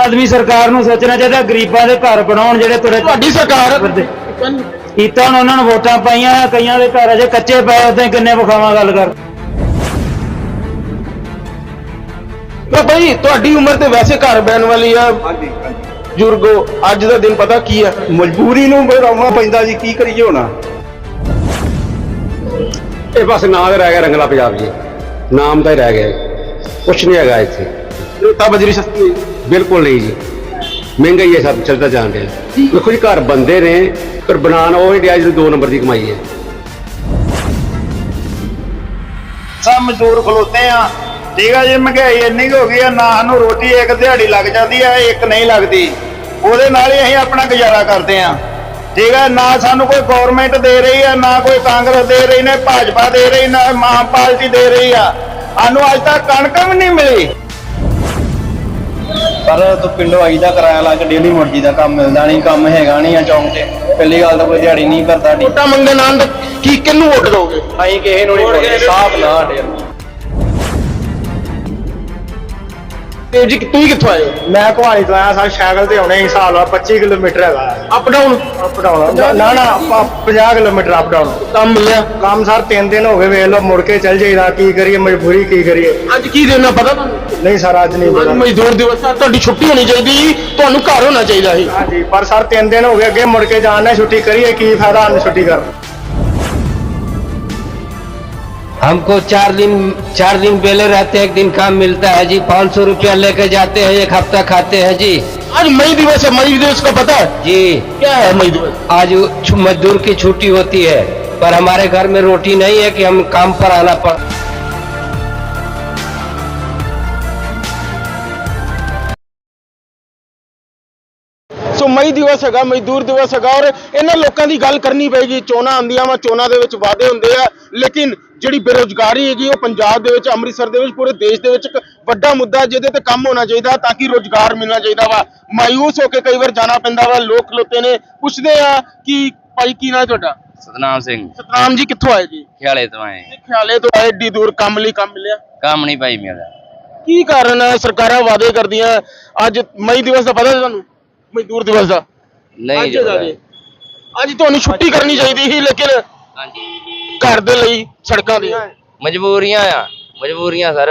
ਆਦਮੀ ਸਰਕਾਰ ਨੂੰ ਸੋਚਣਾ ਚਾਹੀਦਾ ਗਰੀਬਾਂ ਦੇ ਘਰ ਬਣਾਉਣ ਜਿਹੜੇ ਤੁਰੇ ਤੁਹਾਡੀ ਸਰਕਾਰ। ਕੀਤਾ ਹੁਣ ਉਹਨਾਂ ਨੂੰ ਵੋਟਾਂ ਪਾਈਆਂ ਕਈਆਂ ਦੇ ਘਰ ਅਜੇ ਕੱਚੇ ਪਏ ਉਦਾਂ ਕਿੰਨੇ ਵਿਖਾਵਾਂ ਗੱਲ ਕਰ। ਤਾਂ ਭਾਈ ਤੁਹਾਡੀ ਉਮਰ ਤੇ ਵੈਸੇ ਘਰ ਬੈਣ ਵਾਲੀ ਆ। ਬਜ਼ੁਰਗੋ ਅੱਜ ਦਾ ਦਿਨ ਪਤਾ ਕੀ ਆ? ਮਜਬੂਰੀ ਨੂੰ ਬਰਾਉਣਾ ਪੈਂਦਾ ਜੀ ਕੀ ਕਰੀਏ ਹੁਣ? ਇਹ ਬਸ ਨਾਂ ਦਾ ਰਹਿ ਗਿਆ ਰੰਗਲਾ ਪੰਜਾਬ। ਜੀ ਨਾਮ ਦਾ ਹੀ ਰਹਿ ਗਿਆ। ਕੁਛ ਨਹੀਂ ਹੈਗਾ ਇੱਥੇ। ਰੇਤਾ ਬਜਰੀ ਸਸਤੀ ਬਿਲਕੁਲ ਨਹੀਂ ਜੀ। ਮਹਿੰਗਾਈ ਹੈ ਸਭ, ਚੱਲਦਾ ਜਾਣ ਡਿਆ। ਦੇਖੋ ਜੀ, ਘਰ ਬੰਦੇ ਨੇ ਪਰ ਬਣਾਉਣ, ਉਹ ਇੰਡੀਆ ਜਿਹੜੀ ਦੋ ਨੰਬਰ ਦੀ ਕਮਾਈ ਹੈ। ਸਭ ਮਜ਼ਦੂਰ ਖਲੋਤੇ ਆ। ਠੀਕ ਆ ਜੀ, ਮਹਿੰਗਾਈ ਇੰਨੀ ਕੁ ਹੋ ਗਈ ਆ, ਨਾ ਸਾਨੂੰ ਰੋਟੀ ਇੱਕ ਦਿਹਾੜੀ ਲੱਗ ਜਾਂਦੀ ਆ, ਇੱਕ ਨਹੀਂ ਲੱਗਦੀ। ਉਹਦੇ ਨਾਲ ਹੀ ਅਸੀਂ ਆਪਣਾ ਗੁਜ਼ਾਰਾ ਕਰਦੇ ਆ। ਠੀਕ ਆ, ਨਾ ਸਾਨੂੰ ਕੋਈ ਗਵਰਨਮੈਂਟ ਦੇ ਰਹੀ ਆ, ਨਾ ਕੋਈ ਕਾਂਗਰਸ ਦੇ ਰਹੀ, ਨੇ ਭਾਜਪਾ ਦੇ ਰਹੀ, ਨਾ ਮਹਾਂ ਪਾਰਟੀ ਦੇ ਰਹੀ ਆ। ਸਾਨੂੰ ਅੱਜ ਤੱਕ ਕਣਕ ਵੀ ਨਹੀਂ ਮਿਲੀ। ਪਰ ਤੂੰ ਪਿੰਡੋਂ ਆਈ ਦਾ ਕਿਰਾਇਆ ਲਾ ਕੇ ਡੇਲੀ ਮੁਰਜੀ ਦਾ ਕੰਮ ਮਿਲਦਾ ਨਹੀਂ ਕੰਮ ਹੈਗਾ ਨਹੀਂ ਆ ਚੌਂਕ 'ਚ। ਪਹਿਲੀ ਗੱਲ ਤਾਂ ਕੋਈ ਦਿਹਾੜੀ ਨਹੀਂ ਕਰਦਾ ਡੀ ਵੋਟਾਂ ਮੰਗਣ ਆਉਣ ਦਾ ਕੀ ਕਿਹਨੂੰ ਵੋਟ ਦੋਗੇ ਅਸੀਂ ਕਿਸੇ ਨੂੰ ਨਹੀਂ ਸਾਫ਼ ਨਾ ਸਾਡੇ ਤੇ ਜੀ ਤੁਸੀਂ ਕਿੱਥੋਂ ਆਏ? ਹੋ ਮੈਂ ਕੁਹਾਲੀ ਤੋਂ ਆਇਆ ਸਾਡੀ ਸਾਈਕਲ ਤੇ ਆਉਣੇ ਹਿਸਾਬ ਲਾ 25 ਕਿਲੋਮੀਟਰ ਹੈਗਾ। ਅਪ ਡਾਊਨ ਅਪ ਡਾਊਨ ਨਾ ਨਾ ਆਪਾਂ 50 ਕਿਲੋਮੀਟਰ ਅਪ ਡਾਊਨ ਕੰਮ ਮਿਲਿਆ? ਕੰਮ ਸਰ 3 ਦਿਨ ਹੋ ਗਏ ਵੇਖ ਲਓ ਮੁੜ ਕੇ ਚੱਲ ਜਾਈਦਾ ਕੀ ਕਰੀਏ ਮਜਬੂਰੀ ਕੀ ਕਰੀਏ। ਅੱਜ ਕੀ ਦੇਣਾ ਪਤਾ ਤੁਹਾਨੂੰ? ਨਹੀਂ ਸਰ ਅੱਜ ਨਹੀਂ ਅੱਜ ਪਤਾ ਮਜ਼ਦੂਰ ਦਿਵਸ ਆ ਤੁਹਾਡੀ ਛੁੱਟੀ ਹੋਣੀ ਚਾਹੀਦੀ ਸੀ, ਤੁਹਾਨੂੰ ਘਰ ਹੋਣਾ ਚਾਹੀਦਾ ਸੀ ਹਾਂਜੀ ਪਰ ਸਰ 3 ਦਿਨ ਹੋ ਗਏ ਅੱਗੇ ਮੁੜ ਕੇ ਜਾਣ ਨਾਲ ਛੁੱਟੀ ਕਰੀਏ ਕੀ ਫਾਇਦਾ ਸਾਨੂੰ ਛੁੱਟੀ ਕਰਨ। हमको चार दिन चार दिन पहले रहते हैं एक दिन काम मिलता है जी। पाँच सौ रूपया लेके जाते हैं एक हफ़्ता खाते हैं जी। आज मई दिवस है मई दिवस का पता है? जी। क्या है मई दिवस? आज मजदूर की छुट्टी होती है पर हमारे घर में रोटी नहीं है कि हम काम पर आना पड़ ਮਈ ਦਿਵਸ ਹੈਗਾ ਮਜ਼ਦੂਰ ਦਿਵਸ ਹੈਗਾ ਔਰ ਇਹਨਾਂ ਲੋਕਾਂ ਦੀ ਗੱਲ ਕਰਨੀ ਪਏਗੀ। ਚੋਣਾਂ ਆਉਂਦੀਆਂ ਵਾ ਚੋਣਾਂ ਦੇ ਵਿੱਚ ਵਾਅਦੇ ਹੁੰਦੇ ਆ। ਲੇਕਿਨ ਜਿਹੜੀ ਬੇਰੋਜ਼ਗਾਰੀ ਹੈਗੀ ਉਹ ਪੰਜਾਬ ਦੇ ਵਿੱਚ ਅੰਮ੍ਰਿਤਸਰ ਦੇ ਵਿੱਚ ਪੂਰੇ ਦੇਸ਼ ਦੇ ਵਿੱਚ ਇੱਕ ਵੱਡਾ ਮੁੱਦਾ ਜਿਹਦੇ ਤੇ ਕੰਮ ਹੋਣਾ ਚਾਹੀਦਾ ਤਾਂ ਕਿ ਰੋਜ਼ਗਾਰ ਮਿਲਣਾ ਚਾਹੀਦਾ ਵਾ। ਮਾਯੂਸ ਹੋ ਕੇ ਕਈ ਵਾਰ ਜਾਣਾ ਪੈਂਦਾ ਵਾ ਲੋਕ ਖਲੋਤੇ ਨੇ ਪੁੱਛਦੇ ਆ ਕਿ ਭਾਈ ਕੀ ਨਾਂ ਤੁਹਾਡਾ? ਸਤਨਾਮ ਸਿੰਘ। ਸਤਨਾਮ ਜੀ ਕਿੱਥੋਂ ਆਏ ਜੀ? ਖਿਆਲੇ ਤੋਂ ਆਏ। ਇਹ ਖਿਆਲੇ ਤੋਂ ਆਏ ਏਡੀ ਦੂਰ ਕੰਮ ਲਈ ਕੰਮ ਮਿਲਿਆ। ਕੰਮ ਨਹੀਂ ਭਾਈ ਮਿਲਦਾ। ਕੀ ਕਾਰਨ ਹੈ ਸਰਕਾਰਾਂ ਵਾਅਦੇ ਕਰਦੀਆਂ। ਅੱਜ ਮਈ ਦਿਵਸ ਦਾ ਪਤਾ ਤੁਹਾਨੂੰ? ਮਜ਼ਦੂਰ ਦਿਵਸ ਦਾ। ਨਹੀਂ ਅੱਜ ਜੋ ਦਾ ਜੀ। ਅੱਜ ਤੁਹਾਨੂੰ ਛੁੱਟੀ ਕਰਨੀ ਚਾਹੀਦੀ ਸੀ ਲੇਕਿਨ ਹਾਂਜੀ। ਘਰ ਦੇ ਲਈ ਸੜਕਾਂ ਦੀ। ਮਜਬੂਰੀਆਂ ਆ। ਮਜਬੂਰੀਆਂ ਸਰ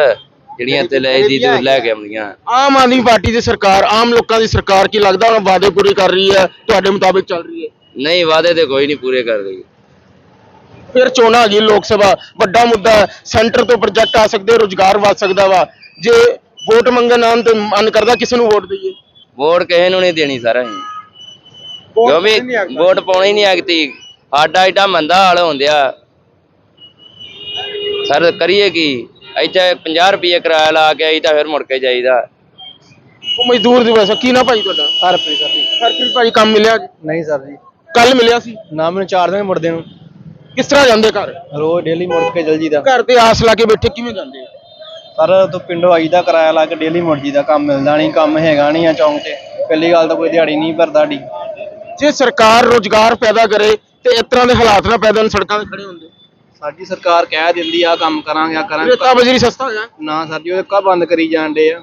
ਜਿਹੜੀਆਂ ਤੇ ਲੈ ਦੀ ਦੂਰ ਲੈ ਕੇ ਆਉਂਦੀਆਂ। ਆਮ ਆਦਮੀ ਪਾਰਟੀ ਦੀ ਸਰਕਾਰ ਆਮ ਲੋਕਾਂ ਦੀ ਸਰਕਾਰ ਕੀ ਲੱਗਦਾ ਉਹਨਾਂ ਵਾਅਦੇ ਪੂਰੇ ਕਰ ਰਹੀ ਹੈ ਤੁਹਾਡੇ ਮੁਤਾਬਿਕ ਚੱਲ ਰਹੀ ਹੈ? ਨਹੀਂ ਵਾਅਦੇ ਤੇ ਕੋਈ ਨਹੀਂ ਪੂਰੇ ਕਰ ਰਹੀ। ਫਿਰ ਚੋਣਾਂ ਆ ਗਈ ਲੋਕ ਸਭਾ। ਵੱਡਾ ਮੁੱਦਾ ਹੈ। ਸੈਂਟਰ ਤੋਂ ਪ੍ਰੋਜੈਕਟ ਆ ਸਕਦੇ ਰੋਜ਼ਗਾਰ ਵੱਧ ਸਕਦਾ ਵਾ। ਜੇ ਵੋਟ ਮੰਗਣ ਆਉਣ ਤੇ ਮਨ ਕਰਦਾ ਕਿਸੇ ਨੂੰ ਵੋਟ ਦਈਏ। ਵੋਟ ਕਿਸੇ ਨੂੰ ਨਹੀਂ ਦੇਣੀ ਸਰ ਅਸੀਂ। ਕਿਉਂਕਿ ਵੋਟ ਪਾਉਣੀ ਨਹੀਂ ਆਗਤੀ। ਸਾਡਾ ਏਡਾ ਮੰਦਾ ਹਾਲ ਹੁੰਦਿਆ। ਸਰ ਕਰੀਏ ਕੀ? ਇੱਥੇ 50 ਰੁਪਏ ਕਿਰਾਇਆ ਲਾ ਕੇ ਆਈ ਤਾਂ ਫਿਰ ਮੁੜ ਕੇ ਜਾਈਦਾ। ਉਹ ਮਜ਼ਦੂਰ ਦਿਵਸ ਹੈ। ਕੀ ਨਾ ਭਾਈ ਤੁਹਾਡਾ? ਹਰਪ੍ਰੀਤ ਸਰ ਜੀ। ਹਰਪ੍ਰੀਤ ਭਾਈ ਕੰਮ ਮਿਲਿਆ? ਨਹੀਂ ਸਰ ਜੀ। ਕੱਲ ਮਿਲਿਆ ਸੀ? ਨਾ ਮੈਨੂੰ 4 ਦਿਨ ਮੁੜਦੇ ਨੂੰ। ਕਿਸ ਤਰ੍ਹਾਂ ਜਾਂਦੇ ਘਰ? ਰੋਜ਼ ਡੇਲੀ ਮੁੜ ਕੇ ਚੱਲ ਜੀਦਾ ਘਰ ਤੇ ਆਸ ਲਾ ਕੇ ਬੈਠੇ ਕਿਵੇਂ ਜਾਂਦੇ ਆ? ਸਰ ਤੂੰ ਪਿੰਡੋਂ ਆਈ ਦਾ ਕਿਰਾਇਆ ਲਾ ਕੇ ਡੇਲੀ ਮੁਰਜੀ ਦਾ ਕੰਮ ਮਿਲਦਾ ਨਹੀਂ ਕੰਮ ਹੈਗਾ ਨਹੀਂ ਆ ਚੌਂਕ 'ਚ। ਪਹਿਲੀ ਗੱਲ ਤਾਂ ਕੋਈ ਦਿਹਾੜੀ ਨਹੀਂ ਭਰਦਾ ਡੀ ਜੇ ਸਰਕਾਰ ਰੋਜ਼ਗਾਰ ਪੈਦਾ ਕਰੇ ਤੇ ਇਸ ਤਰ੍ਹਾਂ ਦੇ ਹਾਲਾਤ ਨਾ ਪੈਦਾ ਹੋਣ ਸੜਕਾਂ ਤੇ ਖੜੇ ਹੁੰਦੇ ਸਾਡੀ ਸਰਕਾਰ ਕਹਿ ਦਿੰਦੀ ਆ ਕੰਮ ਕਰਾਂਗੇ ਆ ਕਰਾਂਗੇ ਰੇਤਾ ਬਜਰੀ ਸਸਤਾ ਹੋ ਜਾ ਨਾ ਸਰ ਜੀ ਉਹ ਕਾ ਬੰਦ ਕਰੀ ਜਾਂਦੇ ਆ।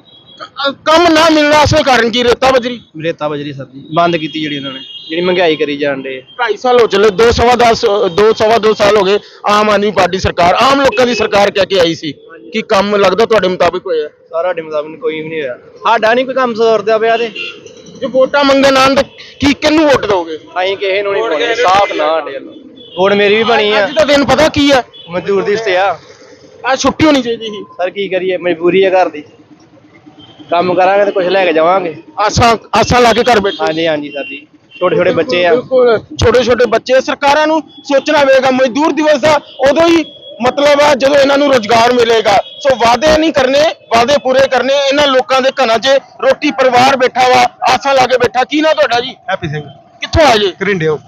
ਕੰਮ ਨਾ ਮਿਲਣਾ ਅਸਲ ਕਾਰਨ ਕੀ? ਰੇਤਾ ਬਜਰੀ। ਰੇਤਾ ਬਜਰੀ ਸਰ ਜੀ ਬੰਦ ਕੀਤੀ ਜਿਹੜੀ ਉਹਨਾਂ ਨੇ ਜਿਹੜੀ ਮਹਿੰਗਾਈ ਕਰੀ ਜਾਂਦੇ ਆ। 2.5 ਸਾਲ ਹੋ ਚੱਲੇ 2 ਸਵਾ 10 2 ਸਵਾ 2 ਸਾਲ ਹੋ ਗਏ ਆਮ ਆਦਮੀ ਪਾਰਟੀ ਸਰਕਾਰ ਆਮ ਲੋਕਾਂ ਦੀ ਸਰਕਾਰ ਕਹਿ ਕੇ ਆਈ ਸੀ। ਕਿ ਕੰਮ ਲੱਗਦਾ ਤੁਹਾਡੇ ਮੁਤਾਬਿਕ ਹੋਇਆ? ਸਾਰਾ ਸਾਡੇ ਮੁਤਾਬਕ ਕੋਈ ਵੀ ਨਹੀਂ ਹੋਇਆ। ਸਾਡਾ ਨਹੀਂ ਕੋਈ ਕੰਮ ਸੁਧਰਦਾ ਪਿਆ ਤੇ। ਜੇ ਵੋਟਾਂ ਮੰਗਣ ਆਉਣ ਤਾਂ ਕੀ ਕਿਹਨੂੰ ਵੋਟ ਦੋਗੇ ਅਸੀਂ ਕਿਸੇ ਨੂੰ ਨਹੀਂ ਪਾਉਣੇ ਸਾਫ਼ ਨਾ ਸਾਡੇ ਵੱਲੋਂ ਵੋਟ ਮੇਰੀ ਵੀ ਬਣੀ ਆ। ਅੱਜ ਦਾ ਦਿਨ ਪਤਾ ਕੀ ਹੈ ਮਜ਼ਦੂਰ ਦੀ ਸੇ ਆ ਅੱਜ ਛੁੱਟੀ ਹੋਣੀ ਚਾਹੀਦੀ ਸੀ। ਸਰ ਕੀ ਕਰੀਏ? ਮਜਬੂਰੀ ਹੈ ਘਰ ਦੀ। ਕੰਮ ਕਰਾਂਗੇ ਤੇ ਕੁਝ ਲੈ ਕੇ ਜਾਵਾਂਗੇ। ਆਸਾਂ ਆਸਾਂ ਲਾ ਕੇ ਘਰ ਬੈਠੇ। ਹਾਂਜੀ ਹਾਂਜੀ ਸਰ ਜੀ। ਛੋਟੇ ਛੋਟੇ ਬੱਚੇ ਆ। ਬਿਲਕੁਲ ਛੋਟੇ ਛੋਟੇ ਬੱਚੇ ਸਰਕਾਰਾਂ ਨੂੰ ਸੋਚਣਾ ਪਵੇਗਾ ਮਜ਼ਦੂਰ ਦਿਵਸ ਦਾ ਉਦੋਂ ਹੀ ਮਤਲਬ ਆ ਜਦੋਂ ਇਹਨਾਂ ਨੂੰ ਰੋਜ਼ਗਾਰ ਮਿਲੇਗਾ। ਸੋ ਵਾਅਦੇ ਨਹੀਂ ਕਰਨੇ ਵਾਅਦੇ ਪੂਰੇ ਕਰਨੇ ਇਹਨਾਂ ਲੋਕਾਂ ਦੇ ਘਰਾਂ 'ਚ ਰੋਟੀ ਪਰਿਵਾਰ ਬੈਠਾ ਵਾ ਆਸਾਂ ਲਾ ਕੇ ਬੈਠਾ। ਕੀ ਨਾ ਤੁਹਾਡਾ ਜੀ? ਹੈਪੀ ਸਿੰਘ। ਕਿੱਥੋਂ ਆਏ ਜੀ? ਕਰਿੰਡਿਓ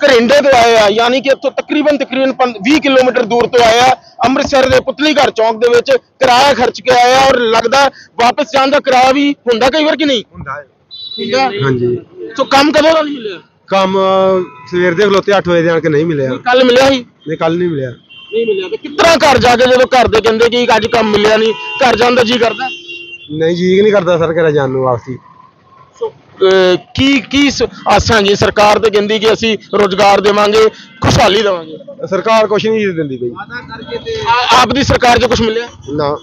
ਘਰਿੰਡੇ ਤੋਂ ਆਏ ਆ ਯਾਨੀ ਕਿ ਇੱਥੋਂ ਤਕਰੀਬਨ ਤਕਰੀਬਨ ਪੰ- 20 ਕਿਲੋਮੀਟਰ ਦੂਰ ਤੋਂ ਆਏ ਆ ਅੰਮ੍ਰਿਤਸਰ ਦੇ ਪੁਤਲੀ ਘਰ ਚੌਂਕ ਦੇ ਵਿੱਚ ਕਿਰਾਇਆ ਖਰਚ ਕੇ ਆਏ ਆ ਔਰ ਲੱਗਦਾ ਵਾਪਸ ਜਾਣ ਦਾ ਕਿਰਾਇਆ ਵੀ ਹੁੰਦਾ ਕਈ ਵਾਰ ਕਿ ਨਹੀਂ? ਹੁੰਦਾ ਹੈ। ਹੁੰਦਾ? ਹਾਂਜੀ। ਸੋ ਕੰਮ ਕਦੋਂ ਦਾ ਨਹੀਂ ਮਿਲਿਆ? ਕੰਮ ਸਵੇਰ ਦੇ ਖਲੋਤੇ 8 ਵਜੇ ਦੇ ਆਣ ਕੇ ਨਹੀਂ ਮਿਲਿਆ। ਕੱਲ ਮਿਲਿਆ ਸੀ? ਨਹੀਂ ਕੱਲ ਨਹੀਂ ਮਿਲਿਆ। ਨਹੀਂ ਮਿਲਿਆ ਤੇ ਕਿਤਨਾ ਘਰ ਜਾ ਕੇ ਜਦੋਂ ਘਰ ਦੇ ਕਹਿੰਦੇ ਕਿ ਅੱਜ ਕੰਮ ਮਿਲਿਆ ਨਹੀਂ ਘਰ ਜਾਣ ਦਾ ਜੀ ਕਰਦਾ ਨਹੀਂ ਜੀ ਨਹੀਂ ਕਰਦਾ ਸਰ ਘਰੇ ਜਾਣ ਨੂੰ ਵਾਪਸੀ ਅਹ, ਕੀ ਕੀ ਸ- ਆਸਾਂ ਜੀ ਸਰਕਾਰ ਤੇ ਕਹਿੰਦੀ ਕਿ ਅਸੀਂ ਰੋਜ਼ਗਾਰ ਦੇਵਾਂਗੇ ਖੁਸ਼ਹਾਲੀ ਦੇਵਾਂਗੇ ਸਰਕਾਰ ਕੁਛ ਨਹੀਂ ਦਿੰਦੀ ਬਈ ਆ- ਆਪ ਦੀ ਸਰਕਾਰ 'ਚ ਕੁਝ ਮਿਲਿਆ ਨਾ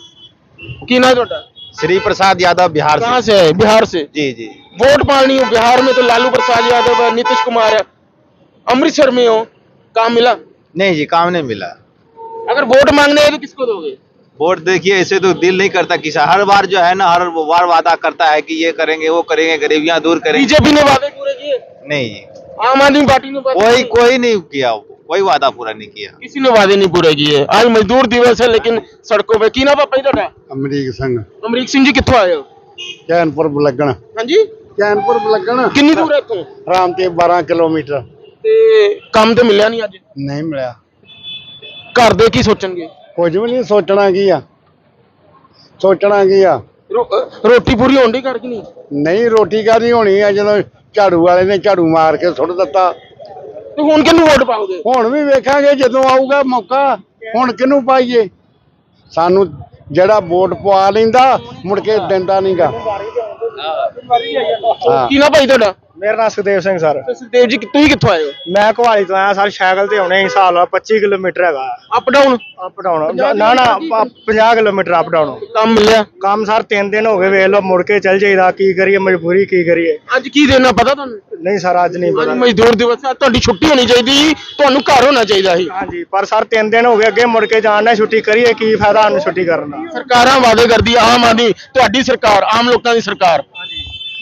ਕੀ ਨਾਮ ਤੁਹਾਡਾ श्री प्रसाद यादव बिहार कहाँ से है बिहार से जी जी वोट पानी हो बिहार में तो लालू प्रसाद यादव है नीतीश कुमार है अमृतसर में हो काम मिला नहीं जी काम नहीं मिला अगर वोट मांगने हैं तो किसको दोगे वोट देखिए ऐसे तो दिल नहीं करता किसी हर बार जो है ना हर बार वादा करता है कि ये करेंगे वो करेंगे गरीबियां दूर करेंगे बीजेपी ने वादे पूरे किए नहीं जी आम आदमी पार्टी ने वादे कोई पूरे कोई नहीं किया कोई वादा पूरा नहीं किया किए। किसी ने वादे नहीं पूरे किए आज मजदूर दिवस है लेकिन सड़कों पे की ना पापा ही ਤੁਹਾਡਾ ਅਮਰੀਕ ਸਿੰਘ ਅਮਰੀਕ ਸਿੰਘ ਜੀ ਕਿੱਥੋਂ ਆਏ ਹੋ ਚੈਨਪੁਰ ਬਲੱਗਣ ਹਾਂਜੀ ਚੈਨਪੁਰ ਬਲੱਗਣ ਕਿੰਨੀ ਦੂਰ ਹੈ ਇੱਥੋਂ ਰਾਮ ਤੇ 12 ਕਿਲੋਮੀਟਰ ਤੇ ਕੰਮ ਤੇ ਮਿਲਿਆ ਨਹੀਂ ਅੱਜ ਨਹੀਂ ਮਿਲਿਆ ਘਰ ਦੇ ਕੀ ਸੋਚਣਗੇ? ਕੁਝ ਵੀ ਨਹੀਂ ਸੋਚਣਾ ਕੀ ਆ? ਸੋਚਣਾ ਕੀ ਆ? ਰੋ- ਰੋਟੀ ਪੂਰੀ ਹੋਣ ਦੀ ਘਰ ਕਿ ਨਹੀਂ? ਨਹੀਂ ਰੋਟੀ ਕਾਦੀ ਹੋਣੀ ਆ? ਜਦੋਂ ਝਾੜੂ ਵਾਲੇ ਨੇ ਝਾੜੂ ਮਾਰ ਕੇ ਸੁੱਟ ਦਿੱਤਾ। ਤੇ ਹੁਣ ਕਿਹਨੂੰ ਵੋਟ ਪਾਓਗੇ? ਹੁਣ ਵੀ ਵੇਖਾਂਗੇ ਜਦੋਂ ਆਊਗਾ ਮੌਕਾ ਹੁਣ ਕਿਹਨੂੰ ਪਾਈਏ? ਸਾਨੂੰ ਜਿਹੜਾ ਵੋਟ ਪਵਾ ਲੈਂਦਾ ਮੁੜ ਕੇ ਦਿੰਦਾ ਨਹੀਂਗਾ ਹਾਂ ਕੀ ਨਾ ਭਾਈ ਤੁਹਾਡਾ? ਮੇਰਾ ਨਾਮ ਸੁਖਦੇਵ ਸਿੰਘ ਸਰ। ਤੇ ਸੁਖਦੇਵ ਜੀ ਤੁਸੀਂ ਕਿੱਥੋਂ ਆਏ ਹੋ? ਮੈਂ ਕੁਹਾਲੀ ਤੋਂ ਆਇਆ ਸਰ ਸਾਈਕਲ ਤੇ ਆਉਣੇ ਹਿਸਾਬ ਨਾਲ 25 ਕਿਲੋਮੀਟਰ ਹੈਗਾ। ਅਪ ਡਾਊਨ ਅਪ ਡਾਊਨ ਨਾ ਨਾ 50 ਕਿਲੋਮੀਟਰ ਅਪ ਡਾਊਨ ਕੰਮ ਮਿਲਿਆ? ਕੰਮ ਸਰ 3 ਦਿਨ ਹੋ ਗਏ ਵੇਖ ਲਓ ਮੁੜ ਕੇ ਚੱਲ ਜਾਈਦਾ ਕੀ ਕਰੀਏ ਮਜਬੂਰੀ ਕੀ ਕਰੀਏ। ਅੱਜ ਕੀ ਦੇਣਾ ਪਤਾ ਤੁਹਾਨੂੰ? ਨਹੀਂ ਸਰ ਅੱਜ ਨਹੀਂ ਪਤਾ। ਮਜ਼ਦੂਰ ਦਿਵਸ ਹੈ ਤੁਹਾਡੀ ਛੁੱਟੀ ਹੋਣੀ ਚਾਹੀਦੀ ਸੀ, ਤੁਹਾਨੂੰ ਘਰ ਹੋਣਾ ਚਾਹੀਦਾ ਸੀ। ਹਾਂਜੀ ਪਰ ਸਰ 3 ਦਿਨ ਹੋ ਗਏ ਅੱਗੇ ਮੁੜ ਕੇ ਜਾਣ ਨਾਲ ਛੁੱਟੀ ਕਰੀਏ ਕੀ ਫਾਇਦਾ ਸਾਨੂੰ ਛੁੱਟੀ ਕਰਨ ਦਾ। ਸਰਕਾਰਾਂ ਵਾਅਦੇ ਕਰਦੀ ਆ, ਆਮ ਆਦਮੀ ਤੁਹਾਡੀ ਸਰਕਾਰ ਆਮ ਲੋਕਾਂ ਦੀ ਸਰਕਾਰ।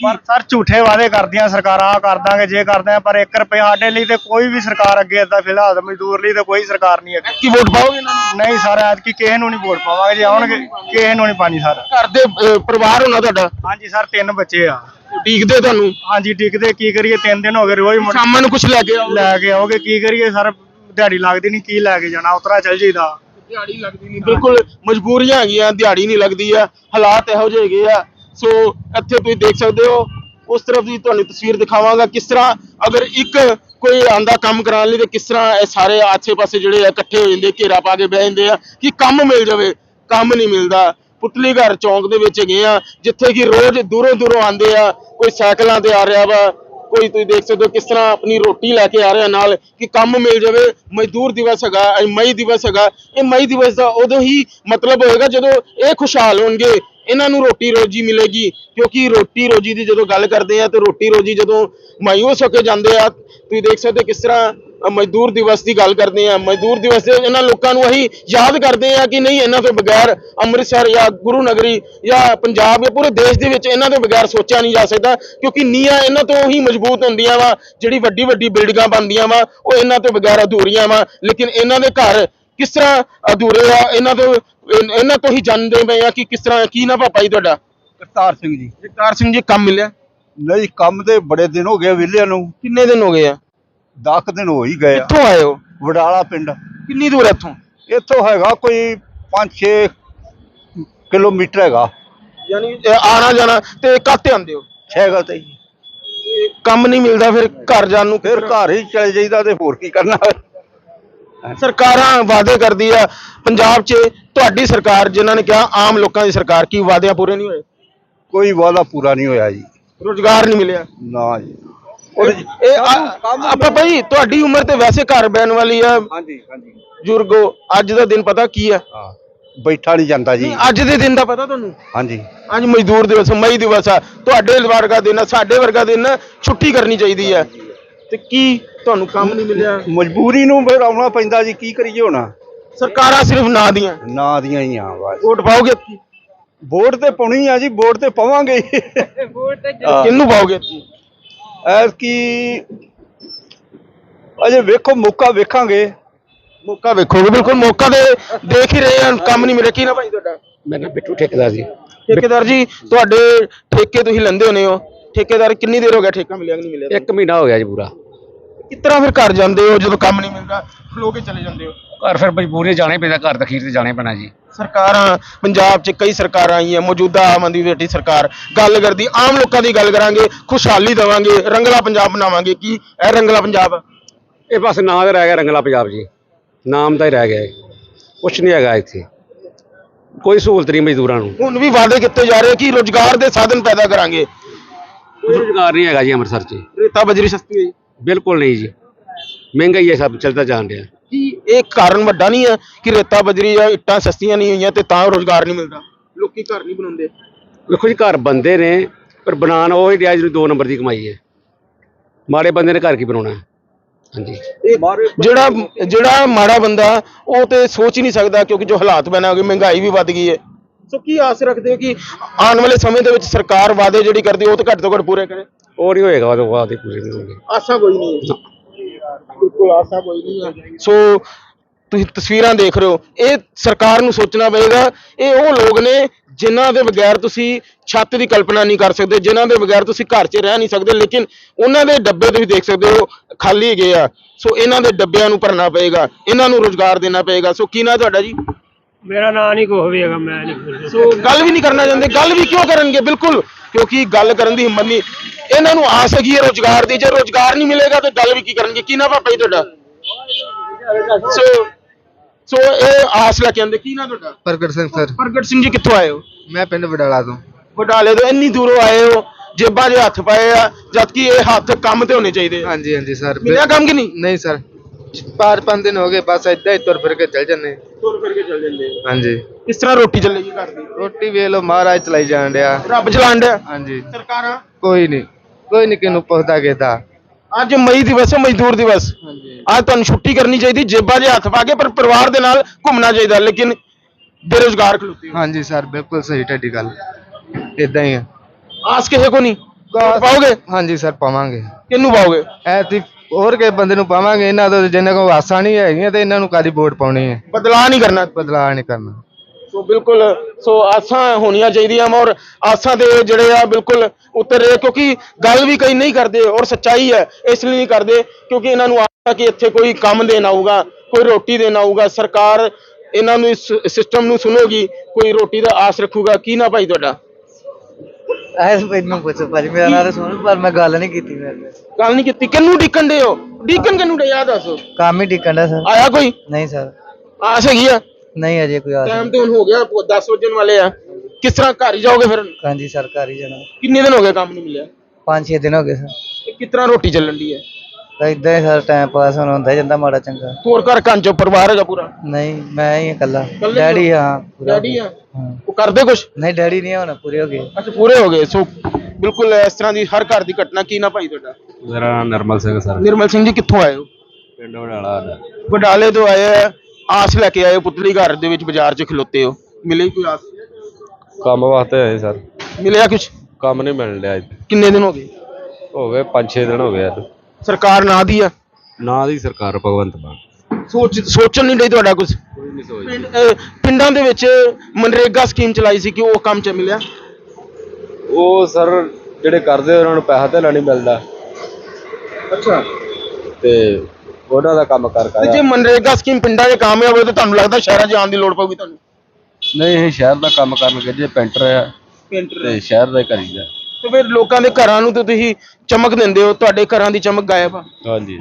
ਪਰ ਸਰ ਝੂਠੇ ਵਾਅਦੇ ਕਰਦੀਆਂ ਸਰਕਾਰਾਂ ਆਹ ਕਰ ਦਾਂਗੇ ਜੇ ਕਰਦੇ ਆ ਪਰ 1 ਰੁਪਏ ਸਾਡੇ ਲਈ ਤੇ ਕੋਈ ਵੀ ਸਰਕਾਰ ਅੱਗੇ ਏਦਾਂ ਫਿਲਹਾਲ ਮਜ਼ਦੂਰ ਲਈ ਤੇ ਕੋਈ ਸਰਕਾਰ ਨਹੀਂ ਅੱਗੇ। ਕੀ ਵੋਟ ਪਾਓਗੇ ਇਹਨਾਂ ਨੂੰ? ਨਹੀਂ ਸਰ ਐਤਕੀ ਕਿਸੇ ਨੂੰ ਨਹੀਂ ਵੋਟ ਪਾਵਾਂਗੇ ਜੇ ਆਉਣਗੇ ਕਿਸੇ ਨੂੰ ਨਹੀਂ ਪਾਣੀ ਸਰ। ਘਰ ਦੇ ਅਹ, ਪਰਿਵਾਰ ਹੋਣਾ ਤੁਹਾਡਾ? ਹਾਂਜੀ ਸਰ ਤਿੰਨ ਬੱਚੇ ਆ। ਉਡੀਕਦੇ ਤੁਹਾਨੂੰ? ਹਾਂਜੀ ਟਿਕਦੇ ਕੀ ਕਰੀਏ ਤਿੰਨ ਦਿਨ ਹੋ ਗਏ ਰੋਜ਼ ਮੁੜ ਸ਼ਾਮਾਂ ਨੂੰ ਕੁਝ ਲੈ ਕੇ ਆਓ ਲੈ ਕੇ ਆਓਗੇ ਕੀ ਕਰੀਏ ਸਰ? ਦਿਹਾੜੀ ਲੱਗਦੀ ਨਹੀਂ ਕੀ ਲੈ ਕੇ ਜਾਣਾ? ਉਤਰਾ ਚੱਲ ਜਾਈਦਾ। ਦਿਹਾੜੀ ਲੱਗਦੀ ਨਹੀਂ ਬਿਲਕੁਲ ਮਜਬੂਰੀਆਂ ਹੈਗੀਆਂ ਦਿਹਾੜੀ ਨਹੀਂ ਲੱਗਦੀ ਆ ਹਾਲਾਤ ਇਹੋ ਜਿਹੇ ਹੈਗੇ ਆ। ਸੋ ਇੱਥੇ ਤੁਸੀਂ ਦੇਖ ਸਕਦੇ ਹੋ, ਉਸ ਤਰਫ ਦੀ ਤੁਹਾਨੂੰ ਤਸਵੀਰ ਦਿਖਾਵਾਂਗਾ ਕਿਸ ਤਰ੍ਹਾਂ ਅਗਰ ਇੱਕ ਕੋਈ ਆਂਦਾ ਕੰਮ ਕਰਾਉਣ ਲਈ ਤੇ ਕਿਸ ਤਰ੍ਹਾਂ ਇਹ ਸਾਰੇ ਆਸੇ-ਪਾਸੇ ਜਿਹੜੇ ਆ ਇਕੱਠੇ ਹੋ ਜਾਂਦੇ ਘੇਰਾ ਪਾ ਕੇ ਬਹਿ ਜਾਂਦੇ ਆ ਕਿ ਕੰਮ ਮਿਲ ਜਾਵੇ। ਕੰਮ ਨਹੀਂ ਮਿਲਦਾ। ਪੁਤਲੀ ਘਰ ਚੌਂਕ ਦੇ ਵਿੱਚ ਹੈਗੇ ਆ, ਜਿੱਥੇ ਕਿ ਰੋਜ਼ ਦੂਰੋਂ ਦੂਰੋਂ ਆਉਂਦੇ ਆ, ਕੋਈ ਸਾਈਕਲਾਂ ਤੇ ਆ ਰਿਹਾ ਵਾ, ਕੋਈ ਤੁਸੀਂ ਦੇਖ ਸਕਦੇ ਹੋ ਕਿਸ ਤਰ੍ਹਾਂ ਆਪਣੀ ਰੋਟੀ ਲੈ ਕੇ ਆ ਰਿਹਾ ਨਾਲ ਕਿ ਕੰਮ ਮਿਲ ਜਾਵੇ। ਮਜ਼ਦੂਰ ਦਿਵਸ ਹੈਗਾ, ਇਹ ਮਈ ਦਿਵਸ ਹੈਗਾ, ਇਹ ਮਈ ਦਿਵਸ ਦਾ ਉਦੋਂ ਹੀ ਮਤਲਬ ਹੋਏਗਾ ਜਦੋਂ ਇਹ ਖੁਸ਼ਹਾਲ ਹੋਣਗੇ। ਇਹਨਾਂ ਨੂੰ ਰੋਟੀ ਰੋਜੀ ਮਿਲੇਗੀ, ਕਿਉਂਕਿ ਰੋਟੀ ਰੋਜੀ ਦੀ ਜਦੋਂ ਗੱਲ ਕਰਦੇ ਆ, ਤੇ ਰੋਟੀ ਰੋਜੀ ਜਦੋਂ ਮਾਯੂਸ ਹੋ ਕੇ ਜਾਂਦੇ ਆ, ਤੁਸੀਂ ਦੇਖ ਸਕਦੇ ਹੋ ਕਿਸ ਤਰ੍ਹਾਂ ਮਜ਼ਦੂਰ ਦਿਵਸ ਦੀ ਗੱਲ ਕਰਦੇ ਆ। ਮਜ਼ਦੂਰ ਦਿਵਸ ਦੇ ਇਹਨਾਂ ਲੋਕਾਂ ਨੂੰ ਅਸੀਂ ਯਾਦ ਕਰਦੇ ਆ ਕਿ ਨਹੀਂ, ਇਹਨਾਂ ਤੋਂ ਬਗੈਰ ਅੰਮ੍ਰਿਤਸਰ ਜਾਂ ਗੁਰੂ ਨਗਰੀ ਜਾਂ ਪੰਜਾਬ ਜਾਂ ਪੂਰੇ ਦੇਸ਼ ਦੇ ਵਿੱਚ ਇਹਨਾਂ ਤੋਂ ਬਗੈਰ ਸੋਚਿਆ ਨਹੀਂ ਜਾ ਸਕਦਾ, ਕਿਉਂਕਿ ਨੀਆਂ ਇਹਨਾਂ ਤੋਂ ਹੀ ਮਜ਼ਬੂਤ ਹੁੰਦੀਆਂ ਵਾ, ਜਿਹੜੀ ਵੱਡੀ ਵੱਡੀ ਬਿਲਡਿੰਗਾਂ ਬਣਦੀਆਂ ਵਾ, ਉਹ ਇਹਨਾਂ ਤੋਂ ਬਗੈਰ ਅਧੂਰੀਆਂ ਵਾ, ਲੇਕਿਨ ਇਹਨਾਂ ਦੇ ਘਰ ਕਿਸ ਤਰ੍ਹਾਂ ਅਧੂਰੇ ਆ? ਇਹਨਾਂ ਤੋਂ ਇਹਨਾਂ ਤੋਂ ਹੀ ਜਾਣਦੇ ਪਏ ਆ ਕਿ ਕਿਸ ਤਰ੍ਹਾਂ ਕੀ ਨਾ ਪਾਪਾ ਜੀ ਤੁਹਾਡਾ? ਕਰਤਾਰ ਸਿੰਘ ਜੀ। ਜਗਤਾਰ ਸਿੰਘ ਜੀ ਕੰਮ ਮਿਲਿਆ? ਨਹੀਂ ਕੰਮ ਤੇ ਬੜੇ ਦਿਨ ਹੋ ਗਏ ਵਿਹਲਿਆਂ ਨੂੰ। ਕਿੰਨੇ ਦਿਨ ਹੋ ਗਏ ਆ? 10 ਦਿਨ ਹੋ ਹੀ ਗਏ ਆ। ਕਿੱਥੋਂ ਆਏ ਹੋ? ਵਡਾਲਾ ਪਿੰਡ। ਕਿੰਨੀ ਦੂਰ ਹੈ ਇੱਥੋਂ? ਇੱਥੋਂ ਹੈਗਾ ਕੋਈ 5-6 ਕਿਲੋਮੀਟਰ ਹੈਗਾ। ਯਾਨੀ ਆਣਾ ਜਾਣਾ ਤੇ ਕਾਤੇ ਆਉਂਦੇ ਹੋ? ਸਾਈਕਲ ਤੇ ਹੀ। ਤੇ ਕੰਮ ਨਹੀਂ ਮਿਲਦਾ ਫਿਰ ਘਰ ਜਾਣ ਨੂੰ ਫਿਰ ਘਰ ਹੀ ਚਲੇ ਜਾਈਦਾ ਤੇ ਹੋਰ ਕੀ ਕਰਨਾ। ਸਰਕਾਰਾਂ ਵਾਅਦੇ ਕਰਦੀ ਆ। ਪੰਜਾਬ 'ਚ ਤੁਹਾਡੀ ਸਰਕਾਰ ਜਿਨ੍ਹਾਂ ਨੇ ਕਿਹਾ ਆਮ ਲੋਕਾਂ ਦੀ ਸਰਕਾਰ ਕੀ ਵਾਅਦਿਆਂ ਪੂਰੇ ਨਹੀਂ ਹੋਏ? ਕੋਈ ਵਾਦਾ ਪੂਰਾ ਨਹੀਂ ਹੋਇਆ ਜੀ। ਰੋਜ਼ਗਾਰ ਨਹੀਂ ਮਿਲਿਆ। ਨਾ ਜੀ। ਇਹ ਆ- ਆਪਾਂ ਭਾਈ ਤੁਹਾਡੀ ਉਮਰ ਤੇ ਵੈਸੇ ਘਰ ਬੈਣ ਵਾਲੀ ਆ। ਹਾਂਜੀ ਹਾਂਜੀ। ਬਜ਼ੁਰਗੋ ਅੱਜ ਦਾ ਦਿਨ ਪਤਾ ਕੀ ਆ? ਹਾਂ ਬੈਠਾ ਨਹੀਂ ਜਾਂਦਾ ਜੀ। ਅੱਜ ਦੇ ਦਿਨ ਦਾ ਪਤਾ ਤੁਹਾਨੂੰ? ਹਾਂਜੀ। ਅੱਜ ਮਜ਼ਦੂਰ ਦਿਵਸ ਮਈ ਦਿਵਸ ਆ। ਤੁਹਾਡੇ ਵਰਗਾ ਦਿਨ ਆ ਸਾਡੇ ਵਰਗਾ ਦਿਨ ਛੁੱਟੀ ਕਰਨੀ ਚਾਹੀਦੀ ਆ। ਤੇ ਕੀ ਤੁਹਾਨੂੰ ਕੰਮ ਨਹੀਂ ਮਿਲਿਆ? ਮਜਬੂਰੀ ਨੂੰ ਫਿਰ ਆਉਣਾ ਪੈਂਦਾ ਜੀ ਕੀ ਕਰੀਏ ਹੁਣ? ਸਰਕਾਰਾਂ ਸਿਰਫ ਨਾਂ ਦੀਆਂ। ਨਾ ਦੀਆਂ ਹੀ ਆ ਬਸ। ਵੋਟ ਪਾਓਗੇ ਵੋਟ ਤੇ ਪਾਉਣੀ ਆ ਜੀ ਵੋਟ ਤੇ ਪਾਵਾਂਗੇ। ਹੀ। ਹਾਂ। ਕਿਹਨੂੰ ਪਾਓਗੇ ਐਸ ਕੀ ਅਜੇ ਵੇਖੋ ਮੌਕਾ ਵੇਖਾਂਗੇ। ਮੌਕਾ ਵੇਖੋਗੇ ਬਿਲਕੁਲ ਮੌਕਾ ਦੇ ਦੇਖ ਹੀ ਰਹੇ ਆ ਕੰਮ ਨਹੀਂ ਮਿਲਿਆ। ਕੀ ਨਾ ਭਾਈ ਤੁਹਾਡਾ? ਮੈਂ ਨਾ ਬਿੱਟੂ ਠੇਕੇਦਾਰ ਜੀ। ਠੇਕੇਦਾਰ ਜੀ ਤੁਹਾਡੇ ਠੇਕੇ ਤੁਸੀਂ ਲੈਂਦੇ ਹੋਨੇ ਹੋ। ਠੇਕੇਦਾਰ ਕਿੰਨੀ ਦੇਰ ਹੋ ਗਿਆ ਠੇਕਾ ਮਿਲਿਆ ਕਿ ਨਹੀਂ ਮਿਲਿਆ ਇੱਕ ਮਹੀਨਾ ਹੋ ਗਿਆ ਜੀ ਪੂਰਾ। ਕਿਸ ਤਰ੍ਹਾਂ ਫਿਰ ਘਰ ਜਾਂਦੇ ਹੋ ਜਦੋਂ ਕੰਮ ਨਹੀਂ ਮਿਲਦਾ ਖਲੋ ਕੇ ਚਲੇ ਜਾਂਦੇ ਹੋ? ਘਰ ਫਿਰ ਮਜਬੂਰੀ ਜਾਣਾ ਹੀ ਪੈਂਦਾ ਘਰ ਤਾਂ ਤੇ ਜਾਣਾ ਹੀ ਪੈਣਾ ਜੀ। ਸਰਕਾਰਾਂ ਪੰਜਾਬ 'ਚ ਕਈ ਸਰਕਾਰਾਂ ਆਈਆਂ ਮੌਜੂਦਾ ਆਮ ਆਦਮੀ ਪਾਰਟੀ ਸਰਕਾਰ ਗੱਲ ਕਰਦੀ ਆਮ ਲੋਕਾਂ ਦੀ ਗੱਲ ਕਰਾਂਗੇ ਖੁਸ਼ਹਾਲੀ ਦੇਵਾਂਗੇ ਰੰਗਲਾ ਪੰਜਾਬ ਬਣਾਵਾਂਗੇ ਕੀ ਇਹ ਰੰਗਲਾ ਪੰਜਾਬ? ਆ? ਇਹ ਬਸ ਨਾਂ ਦਾ ਰਹਿ ਗਿਆ ਰੰਗਲਾ ਪੰਜਾਬ ਜੀ ਨਾਮ ਦਾ ਹੀ ਰਹਿ ਗਿਆ ਇਹ। ਕੁਛ ਨਹੀਂ ਹੈਗਾ ਇੱਥੇ। ਕੋਈ ਸਹੂਲਤ ਨਹੀਂ ਮਜ਼ਦੂਰਾਂ ਨੂੰ। ਹੁਣ ਵੀ ਵਾਅਦੇ ਕੀਤੇ ਜਾ ਰਹੇ ਕਿ ਰੋਜ਼ਗਾਰ ਦੇ ਸਾਧਨ ਪੈਦਾ ਕਰਾਂਗੇ? ਰੁਜ਼ਗਾਰ ਨਹੀਂ ਹੈਗਾ ਜੀ ਅੰਮ੍ਰਿਤਸਰ 'ਚ। ਰੇਤਾ ਬਜਰੀ ਸਸਤੀ ਹੋਈ ਬਿਲਕੁਲ ਨਹੀਂ ਜੀ। ਮਹਿੰਗਾਈ ਇਹ ਸਭ ਚੱਲਦਾ ਜਾਣ ਰਿਹਾ ਕੀ ਇਹ ਕਾਰਨ ਵੱਡਾ ਨਹੀਂ ਹੈ ਕਿ ਰੇਤਾ ਬਜਰੀ ਜਾਂ ਇੱਟਾਂ ਸਸਤੀਆਂ ਨਹੀਂ ਹੋਈਆਂ ਤੇ ਤਾਂ ਰੋਜ਼ਗਾਰ ਨਹੀਂ ਮਿਲਦਾ? ਲੋਕੀ ਘਰ ਨਹੀਂ ਬਣਾਉਂਦੇ। ਵੇਖੋ ਜੀ ਘਰ ਬੰਦੇ ਨੇ ਪਰ ਬਣਾਉਣ ਉਹ ਹੀ ਡਿਆ ਜਿਹੜੀ ਦੋ ਨੰਬਰ ਦੀ ਕਮਾਈ ਹੈ। ਮਾੜੇ ਬੰਦੇ ਨੇ ਘਰ ਕੀ ਬਣਾਉਣਾ ਹੈ? ਹਾਂਜੀ। ਜਿਹੜਾ ਜਿਹੜਾ ਮਾੜਾ ਬੰਦਾ ਉਹ ਤੇ ਸੋਚ ਹੀ ਨਹੀਂ ਸਕਦਾ ਕਿਉਂਕਿ ਜੋ ਹਾਲਾਤ ਬਣੇ ਹੋ ਗਏ ਮਹਿੰਗਾਈ ਵੀ ਵੱਧ ਗਈ ਹੈ। ਸੋ ਕੀ ਆਸ ਰੱਖਦੇ ਹੋ ਕਿ ਆਉਣ ਵਾਲੇ ਸਮੇਂ ਦੇ ਵਿੱਚ ਸਰਕਾਰ ਵਾਅਦੇ ਜਿਹੜੀ ਕਰਦੀ ਉਹ ਤਾਂ ਘੱਟ ਤੋਂ ਘੱਟ ਪੂਰੇ ਕਰੇ? ਉਹ ਨਹੀਂ ਹੋਏਗਾ ਉਹ ਬਾਅਦ ਹੀ ਪੂਰੇ ਨਹੀਂ ਹੋਣਗੇ। ਆਸਾ ਕੋਈ ਨਹੀਂ ਹੈ। ਬਿਲਕੁਲ ਆਸਾ ਕੋਈ ਨਹੀਂ ਹੈ। ਸੋ ਤੁਸੀਂ ਤਸਵੀਰਾਂ ਦੇਖ ਰਹੇ ਹੋ ਇਹ ਸਰਕਾਰ ਨੂੰ ਸੋਚਣਾ ਪਏਗਾ ਇਹ ਉਹ ਲੋਕ ਨੇ ਜਿਨ੍ਹਾਂ ਦੇ ਬਗੈਰ ਤੁਸੀਂ ਛੱਤ ਦੀ ਕਲਪਨਾ ਨਹੀਂ ਕਰ ਸਕਦੇ ਜਿਨ੍ਹਾਂ ਦੇ ਬਗੈਰ ਤੁਸੀਂ ਘਰ 'ਚ ਰਹਿ ਨਹੀਂ ਸਕਦੇ ਲੇਕਿਨ ਉਹਨਾਂ ਦੇ ਡੱਬੇ ਤੁਸੀਂ ਦੇਖ ਸਕਦੇ ਹੋ ਖਾਲੀ ਗਏ ਆ। ਸੋ ਇਹਨਾਂ ਦੇ ਡੱਬਿਆਂ ਨੂੰ ਭਰਨਾ ਪਏਗਾ ਇਹਨਾਂ ਨੂੰ ਰੋਜ਼ਗਾਰ ਦੇਣਾ ਪਏਗਾ। ਸੋ ਕੀ ਨਾਂ ਤੁਹਾਡਾ ਜੀ? ਮੇਰਾ ਨਾਂ ਨਹੀਂ ਕੋਈ ਵੀ ਹੈਗਾ ਮੈਂ ਨਹੀਂ ਸੋ ਗੱਲ ਵੀ ਨਹੀਂ ਕਰਨਾ ਚਾਹੁੰਦੇ ਗੱਲ ਵੀ ਕਿਉਂ ਕਰਨਗੇ? ਬਿਲਕੁਲ ਕਿਉਂਕਿ ਗੱਲ ਕਰਨ ਦੀ ਹਿੰਮਤ ਨਹੀਂ। ਇਹਨਾਂ ਨੂੰ ਆਸ ਹੈਗੀ ਹੈ ਰੋਜ਼ਗਾਰ ਦੀ ਜੇ ਰੋਜ਼ਗਾਰ ਨਹੀਂ ਮਿਲੇਗਾ ਤਾਂ ਗੱਲ ਵੀ ਕੀ ਕਰਨਗੇ? ਕੀ ਨਾ ਪਾਪਾ ਜੀ ਤੁਹਾਡਾ? ਸੋ ਸੋ ਇਹ ਆਸ ਲੈ ਕੇ ਆਂਦੇ ਕੀ ਨਾ ਤੁਹਾਡਾ? ਪ੍ਰਗਟ ਸਿੰਘ ਸਰ। ਪ੍ਰਗਟ ਸਿੰਘ ਜੀ ਕਿੱਥੋਂ ਆਏ ਹੋ? ਮੈਂ ਪਿੰਡ ਵਡਾਲਾ ਤੋਂ। ਬਟਾਲੇ ਤੋਂ ਇੰਨੀ ਦੂਰੋਂ ਆਏ ਹੋ ਜੇਬਾਂ 'ਚ ਹੱਥ ਪਾਏ ਆ ਜਦਕਿ ਇਹ ਹੱਥ ਕੰਮ ਤੇ ਹੋਣੇ ਚਾਹੀਦੇ ਆ। ਹਾਂਜੀ ਹਾਂਜੀ ਸਰ। ਮਿਲਿਆ ਕੰਮ ਕਿ ਨਹੀਂ? ਨਹੀਂ ਸਰ। ਚਾਰ ਪੰਜ ਦਿਨ ਹੋ ਗਏ ਬਸ ਏਦਾਂ ਹੀ ਤੁਰ ਫਿਰ ਕੇ ਚੱਲ ਜੰਨੇ ਤੁਰ ਫਿਰ ਕੇ ਚੱਲ ਜਾਂਦੇ। ਹਾਂਜੀ। ਕਿਸ ਤਰ੍ਹਾਂ ਰੋਟੀ ਚੱਲੇਗੀ ਘਰ ਦੀ? ਰੋਟੀ ਵੇਖ ਲਓ ਮਹਾਰਾਜ ਚਲਾਈ ਜਾਣ ਡਿਆ। ਰੱਬ ਚਲਾਣ ਡਿਆ? ਹਾਂਜੀ। ਸਰਕਾਰਾਂ? ਕੋਈ ਨਹੀਂ ਕੋਈ ਨਹੀਂ ਕਿਨੂੰ ਪੁੱਛਦਾ ਕਿਦਾ। ਅੱਜ ਮਈ ਦਿਵਸ ਹੈ ਮਜ਼ਦੂਰ ਦਿਵਸ। ਅੱਜ ਤੁਹਾਨੂੰ ਛੁੱਟੀ ਕਰਨੀ ਚਾਹੀਦੀ ਜੇਬਾਂ 'ਚ ਹੱਥ ਪਾ ਕੇ ਪਰ ਪਰਿਵਾਰ ਦੇ ਨਾਲ ਘੁੰਮਣਾ ਚਾਹੀਦਾ ਲੇਕਿਨ ਬੇਰੁਜ਼ਗਾਰ ਖਲੋਤੇ ਹੋ ਹਾਂਜੀ ਸਰ ਬਿਲਕੁਲ ਸਹੀ ਤੁਹਾਡੀ ਗੱਲ। ਇਦਾਂ ਹੀ ਆ ਆਸ ਕਿਸੇ ਕੋ ਨਹੀਂ? ਪਾਓਗੇ? ਹਾਂਜੀ ਸਰ ਪਾਵਾਂਗੇ। ਕਿਹਨੂੰ ਪਾਓਗੇ? ਐਤੀ ਹੋਰ ਕੇ ਬੰਦੇ ਨੂੰ ਪਾਵਾਂਗੇ ਇਹਨਾਂ ਤੋਂ ਜਿੰਨੇ ਕੋ ਆਸਾਂ ਨਹੀਂ ਹੈਗੀਆਂ ਤੇ ਇਹਨਾਂ ਨੂੰ ਕਾਦੀ ਵੋਟ ਪਾਉਣੀ ਹੈ? ਬਦਲਾਅ ਨਹੀਂ ਕਰਨਾ। ਬਦਲਾਅ ਨਹੀਂ ਕਰਨਾ। ਸੋ ਬਿਲਕੁਲ ਸੋ ਆਸਾਂ ਹੋਣੀਆਂ ਚਾਹੀਦੀਆਂ ਔਰ ਆਸਾਂ ਦੇ ਜਿਹੜੇ ਆ ਬਿਲਕੁਲ ਉੱਤਰ ਰਹੇ ਕਿਉਂਕਿ ਗੱਲ ਵੀ ਕਈ ਨਹੀਂ ਕਰਦੇ ਔਰ ਸੱਚਾਈ ਹੈ ਇਸ ਲਈ ਨਹੀਂ ਕਰਦੇ ਕਿਉਂਕਿ ਇਹਨਾਂ ਨੂੰ ਆਸ ਕਿ ਇੱਥੇ ਕੋਈ ਕੰਮ ਦੇਣ ਆਊਗਾ ਕੋਈ ਰੋਟੀ ਦੇਣ ਆਊਗਾ ਸਰਕਾਰ ਇਹਨਾਂ ਨੂੰ ਇਸ ਸਿਸਟਮ ਨੂੰ ਸੁਣੋਗੀ ਕੋਈ ਰੋਟੀ ਦਾ ਆਸ ਰੱਖੂਗਾ ਕੀ ਨਾ ਭਾਈ ਤੁਹਾਡਾ? ਐਸ ਮੈਨੂੰ ਪੁੱਛੋ ਭਾਜੀ ਮੇਰਾ ਨਾਂ ਤਾਂ ਸੁਣ ਪਰ ਮੈਂ ਗੱਲ ਨਹੀਂ ਕੀਤੀ ਮੇਰੇ ਨਾਲ। ਗੱਲ ਨਹੀਂ ਕੀਤੀ ਕਿੰਨੂੰ ਡਿੱਕਣ ਦੇ ਹੋ? ਡਿੱਕਣ ਕਿੰਨੂੰ ਦੇ ਯਾਦ ਦੱਸੋ। ਕੰਮ ਹੀ ਟਿਕਣ ਦਾ ਸਰ। ਆਇਆ ਕੋਈ? ਨਹੀਂ ਸਰ। ਆਸ ਹੈਗੀ ਆ? ਨਹੀਂ ਅਜੇ ਕੋਈ ਆਸ ਟਾਈਮ ਤੇ ਹੁਣ ਹੋ ਗਿਆ 10 ਵਜਣ ਵਾਲੇ ਆ। ਕਿਸ ਤਰ੍ਹਾਂ ਘਰ ਹੀ ਜਾਓਗੇ ਫਿਰ? ਹਾਂਜੀ ਸਰਕਾਰੀ ਜਾਣਾ। ਕਿੰਨੇ ਦਿਨ ਹੋ ਗਏ ਕੰਮ ਨਹੀਂ ਮਿਲਿਆ? 5-6 ਦਿਨ ਹੋ ਗਏ ਸਰ। ਕਿਸ ਤਰ੍ਹਾਂ ਰੋਟੀ ਚੱਲਣ ਦੀ ਹੈ? ਤਾਂ ਇਦਾਂ ਹੀ ਸਰ ਟਾਈਮ ਪਾਸ ਹੁਣ ਹੁੰਦਾ ਜਾਂਦਾ ਮਾੜਾ ਚੰਗਾ। ਹੋਰ ਘਰ ਕੰਚੋ ਪਰਿਵਾਰ ਹੈਗਾ ਪੂਰਾ? ਨਹੀਂ ਮੈਂ ਹੀ ਇਕੱਲਾ। ਡੈਡੀ ਹੋ? ਪੂਰਾ ਡੈਡੀ ਆ? ਹਾਂ। ਉਹ ਕਰਦੇ ਕੁਛ? ਨਹੀਂ ਡੈਡੀ ਨਹੀਂ ਹੁਣ ਪੂਰੇ ਹੋ ਗਏ। ਅੱਛਾ ਪੂਰੇ ਹੋ ਗਏ ਸੋ ਬਿਲਕੁਲ ਇਸ ਤਰ੍ਹਾਂ ਦੀ ਹਰ ਘਰ ਦੀ ਘਟਨਾ ਕੀ ਨਾ ਭਾਈ ਤੁਹਾਡਾ? ਮੇਰਾ ਨਾਮ ਨਰਮਲ ਸਿੰਘ ਸਰ। ਨਿਰਮਲ ਸਿੰਘ ਜੀ ਕਿੱਥੋਂ ਆਏ ਹੋ? ਪਿੰਡ ਵਡਾਲਾ ਬਡਾਲੇ ਤੋਂ ਆਏ ਆ ਆਸ ਲੈ ਕੇ ਆਏ ਹੋ ਪੁਤਲੀ ਘਰ ਦੇ ਵਿੱਚ ਬਾਜ਼ਾਰ 'ਚ ਖਲੋਤੇ ਹੋ। ਮਿਲੀ ਕੋਈ ਆਸ? ਕੰਮ ਵਾਸਤੇ ਆਏ ਸਰ। ਮਿਲਿਆ ਕੁਛ? ਕੰਮ ਨਹੀਂ ਮਿਲ ਰਿਹਾ ਕਿੰਨੇ ਦਿਨ ਹੋ ਗਏ? ਹੋ ਗਏ 5-6 ਦਿਨ ਹੋ ਗਏ ਅੱਜ ਸਰਕਾਰ ਨਾ ਦੀ ਆ? ਨਾ ਦੀ ਸਰਕਾਰ ਭਗਵੰਤ ਮਾਨ। ਸੋਚ ਸੋਚਣ ਨਹੀਂ ਡਈ ਤੁਹਾਡਾ ਕੁਝ ਪਿੰਡ ਦੇ ਵਿੱਚ ਮਨਰੇਗਾ ਸਕੀਮ ਚਲਾਈ ਸੀ ਕਿ ਉਹ ਕੰਮ ਚ ਮਿਲਿਆ? ਉਹ ਸਰ ਜਿਹੜੇ ਕਰਦੇ ਉਹਨਾਂ ਨੂੰ ਪੈਸਾ ਤੇ ਨਹੀਂ ਮਿਲਦਾ। ਅੱਛਾ। ਤੇ ਉਹਨਾਂ ਦਾ ਕੰਮ ਕਰ ਤੇ ਜੇ ਮਨਰੇਗਾ ਸਕੀਮ ਪਿੰਡਾਂ 'ਚ ਕਾਮਯਾਬ ਹੋਏ ਤਾਂ ਤੁਹਾਨੂੰ ਲੱਗਦਾ ਸ਼ਹਿਰਾਂ 'ਚ ਆਉਣ ਦੀ ਲੋੜ ਪਊਗੀ ਤੁਹਾਨੂੰ? ਨਹੀਂ ਇਹ ਸ਼ਹਿਰ ਦਾ ਕੰਮ ਕਰਨ ਲੱਗੇ ਜੇ ਪੈਂਟਰ ਆ। ਤੇ ਸ਼ਹਿਰ ਦਾ ਕਰੀਦਾ ਤੇ ਫਿਰ ਲੋਕਾਂ ਦੇ ਘਰਾਂ ਨੂੰ ਤੇ ਤੁਸੀਂ ਚਮਕ ਦਿੰਦੇ ਹੋ ਤੁਹਾਡੇ ਘਰਾਂ ਦੀ ਚਮਕ ਗਾਇਬ ਆ। ਹਾਂਜੀ।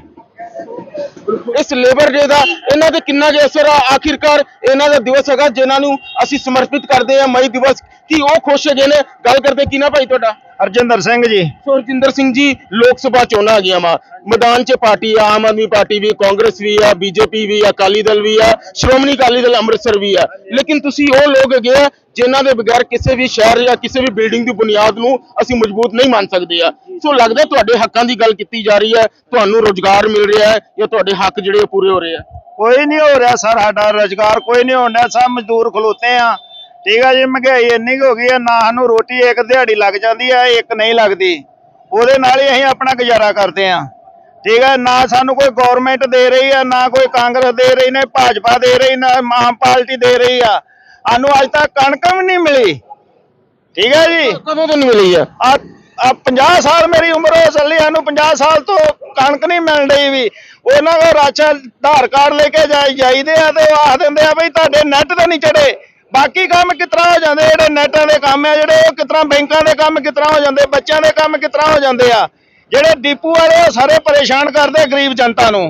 ਇਸ ਲੇਬਰ ਡੇ ਦਾ ਇਹਨਾਂ ਤੇ ਕਿੰਨਾ ਕੁ ਅਸਰ ਆ? ਆਖਿਰਕਾਰ ਇਹਨਾਂ ਦਾ ਦਿਵਸ ਹੈਗਾ ਜਿਨ੍ਹਾਂ ਨੂੰ ਅਸੀਂ ਸਮਰਪਿਤ ਕਰਦੇ ਹਾਂ ਮਈ ਦਿਵਸ ਕੀ ਉਹ ਖੁਸ਼ ਹੈਗੇ ਨੇ? ਗੱਲ ਕਰਦੇ ਕੀ ਨਾ ਭਾਈ ਤੁਹਾਡਾ? ਅਰਜਿੰਦਰ ਸਿੰਘ ਜੀ। ਸੁਰਜਿੰਦਰ ਸਿੰਘ ਜੀ ਲੋਕ ਸਭਾ ਚੋਣਾਂ ਆ ਗਈਆਂ ਵਾ। ਮੈਦਾਨ 'ਚ ਪਾਰਟੀ ਆ ਆਮ ਆਦਮੀ ਪਾਰਟੀ ਵੀ ਕਾਂਗਰਸ ਵੀ ਆ ਬੀਜੇਪੀ ਵੀ ਆ ਅਕਾਲੀ ਦਲ ਵੀ ਆ ਸ਼੍ਰੋਮਣੀ ਅਕਾਲੀ ਦਲ ਅੰਮ੍ਰਿਤਸਰ ਵੀ ਆ। ਲੇਕਿਨ ਤੁਸੀਂ ਉਹ ਲੋਕ ਹੈਗੇ ਆ ਜਿਨ੍ਹਾਂ ਦੇ ਬਗੈਰ ਕਿਸੇ ਵੀ ਸ਼ਹਿਰ ਜਾਂ ਕਿਸੇ ਵੀ ਬਿਲਡਿੰਗ ਦੀ ਬੁਨਿਆਦ ਨੂੰ ਅਸੀਂ ਮਜ਼ਬੂਤ ਨਹੀਂ ਮੰਨ ਸਕਦੇ ਆ। ਸੋ ਲੱਗਦਾ ਤੁਹਾਡੇ ਹੱਕਾਂ ਦੀ ਗੱਲ ਕੀਤੀ ਜਾ ਰਹੀ ਹੈ ਤੁਹਾਨੂੰ ਰੋਜ਼ਗਾਰ ਮਿਲ ਰਿਹਾ ਹੈ ਜਾਂ ਤੁਹਾਡੇ ਹੱਕ ਜਿਹੜੇ ਪੂਰੇ ਹੋ ਰਹੇ ਆ? ਕੋਈ ਨਹੀਂ ਹੋ ਰਿਹਾ ਸਰ ਸਾਡਾ ਰੋਜ਼ਗਾਰ ਕੋਈ ਨਹੀਂ ਹੋਣ ਸਭ ਮਜ਼ਦੂਰ ਖਲੋਤੇ ਆ। ਠੀਕ ਆ ਜੀ ਮਹਿੰਗਾਈ ਇੰਨੀ ਕੁ ਹੋ ਗਈ ਆ ਨਾ ਸਾਨੂੰ ਰੋਟੀ ਇੱਕ ਦਿਹਾੜੀ ਲੱਗ ਜਾਂਦੀ ਆ ਇੱਕ ਨਹੀਂ ਲੱਗਦੀ। ਉਹਦੇ ਨਾਲ ਹੀ ਅਸੀਂ ਆਪਣਾ ਗੁਜ਼ਾਰਾ ਕਰਦੇ ਆ। ਠੀਕ ਆ ਨਾ ਸਾਨੂੰ ਕੋਈ ਗਵਰਨਮੈਂਟ ਦੇ ਰਹੀ ਆ ਨਾ ਕੋਈ ਕਾਂਗਰਸ ਦੇ ਰਹੀ ਨੇ ਭਾਜਪਾ ਦੇ ਰਹੀ ਨਾ ਆਮ ਪਾਰਟੀ ਦੇ ਰਹੀ ਆ। ਸਾਨੂੰ ਅੱਜ ਤੱਕ ਕਣਕ ਵੀ ਨਹੀਂ ਮਿਲੀ। ਠੀਕ ਹੈ ਜੀ। ਕਦੋਂ ਤੋਂ ਨਹੀਂ ਮਿਲੀ ਆ? ਆ ਆ 50 ਸਾਲ ਮੇਰੀ ਉਮਰ ਹੋ ਚੱਲੀ ਸਾਨੂੰ 50 ਸਾਲ ਤੋਂ ਕਣਕ ਨਹੀਂ ਮਿਲ ਰਹੀ ਵੀ। ਉਹਨਾਂ ਦਾ ਰਾਸ਼ਨ ਆਧਾਰ ਕਾਰਡ ਲੈ ਕੇ ਜਾਈ ਜਾਈਦੇ ਆ ਤੇ ਉਹ ਆਖ ਦਿੰਦੇ ਆ ਬਈ ਤੁਹਾਡੇ ਨੈਟ ਤੇ ਨਹੀਂ ਚੜੇ। ਬਾਕੀ ਕੰਮ ਕਿਸ ਤਰ੍ਹਾਂ ਹੋ ਜਾਂਦੇ? ਜਿਹੜੇ ਨੈਟਾਂ ਦੇ ਕੰਮ ਆ ਜਿਹੜੇ ਉਹ ਕਿਸ ਤਰ੍ਹਾਂ ਬੈਂਕਾਂ ਦੇ ਕੰਮ ਕਿਸ ਤਰ੍ਹਾਂ ਹੋ ਜਾਂਦੇ? ਬੱਚਿਆਂ ਦੇ ਕੰਮ ਕਿਸ ਤਰ੍ਹਾਂ ਹੋ ਜਾਂਦੇ ਆ? ਜਿਹੜੇ ਡੀਪੂ ਵਾਲੇ ਉਹ ਸਾਰੇ ਪਰੇਸ਼ਾਨ ਕਰਦੇ ਗਰੀਬ ਜਨਤਾ ਨੂੰ।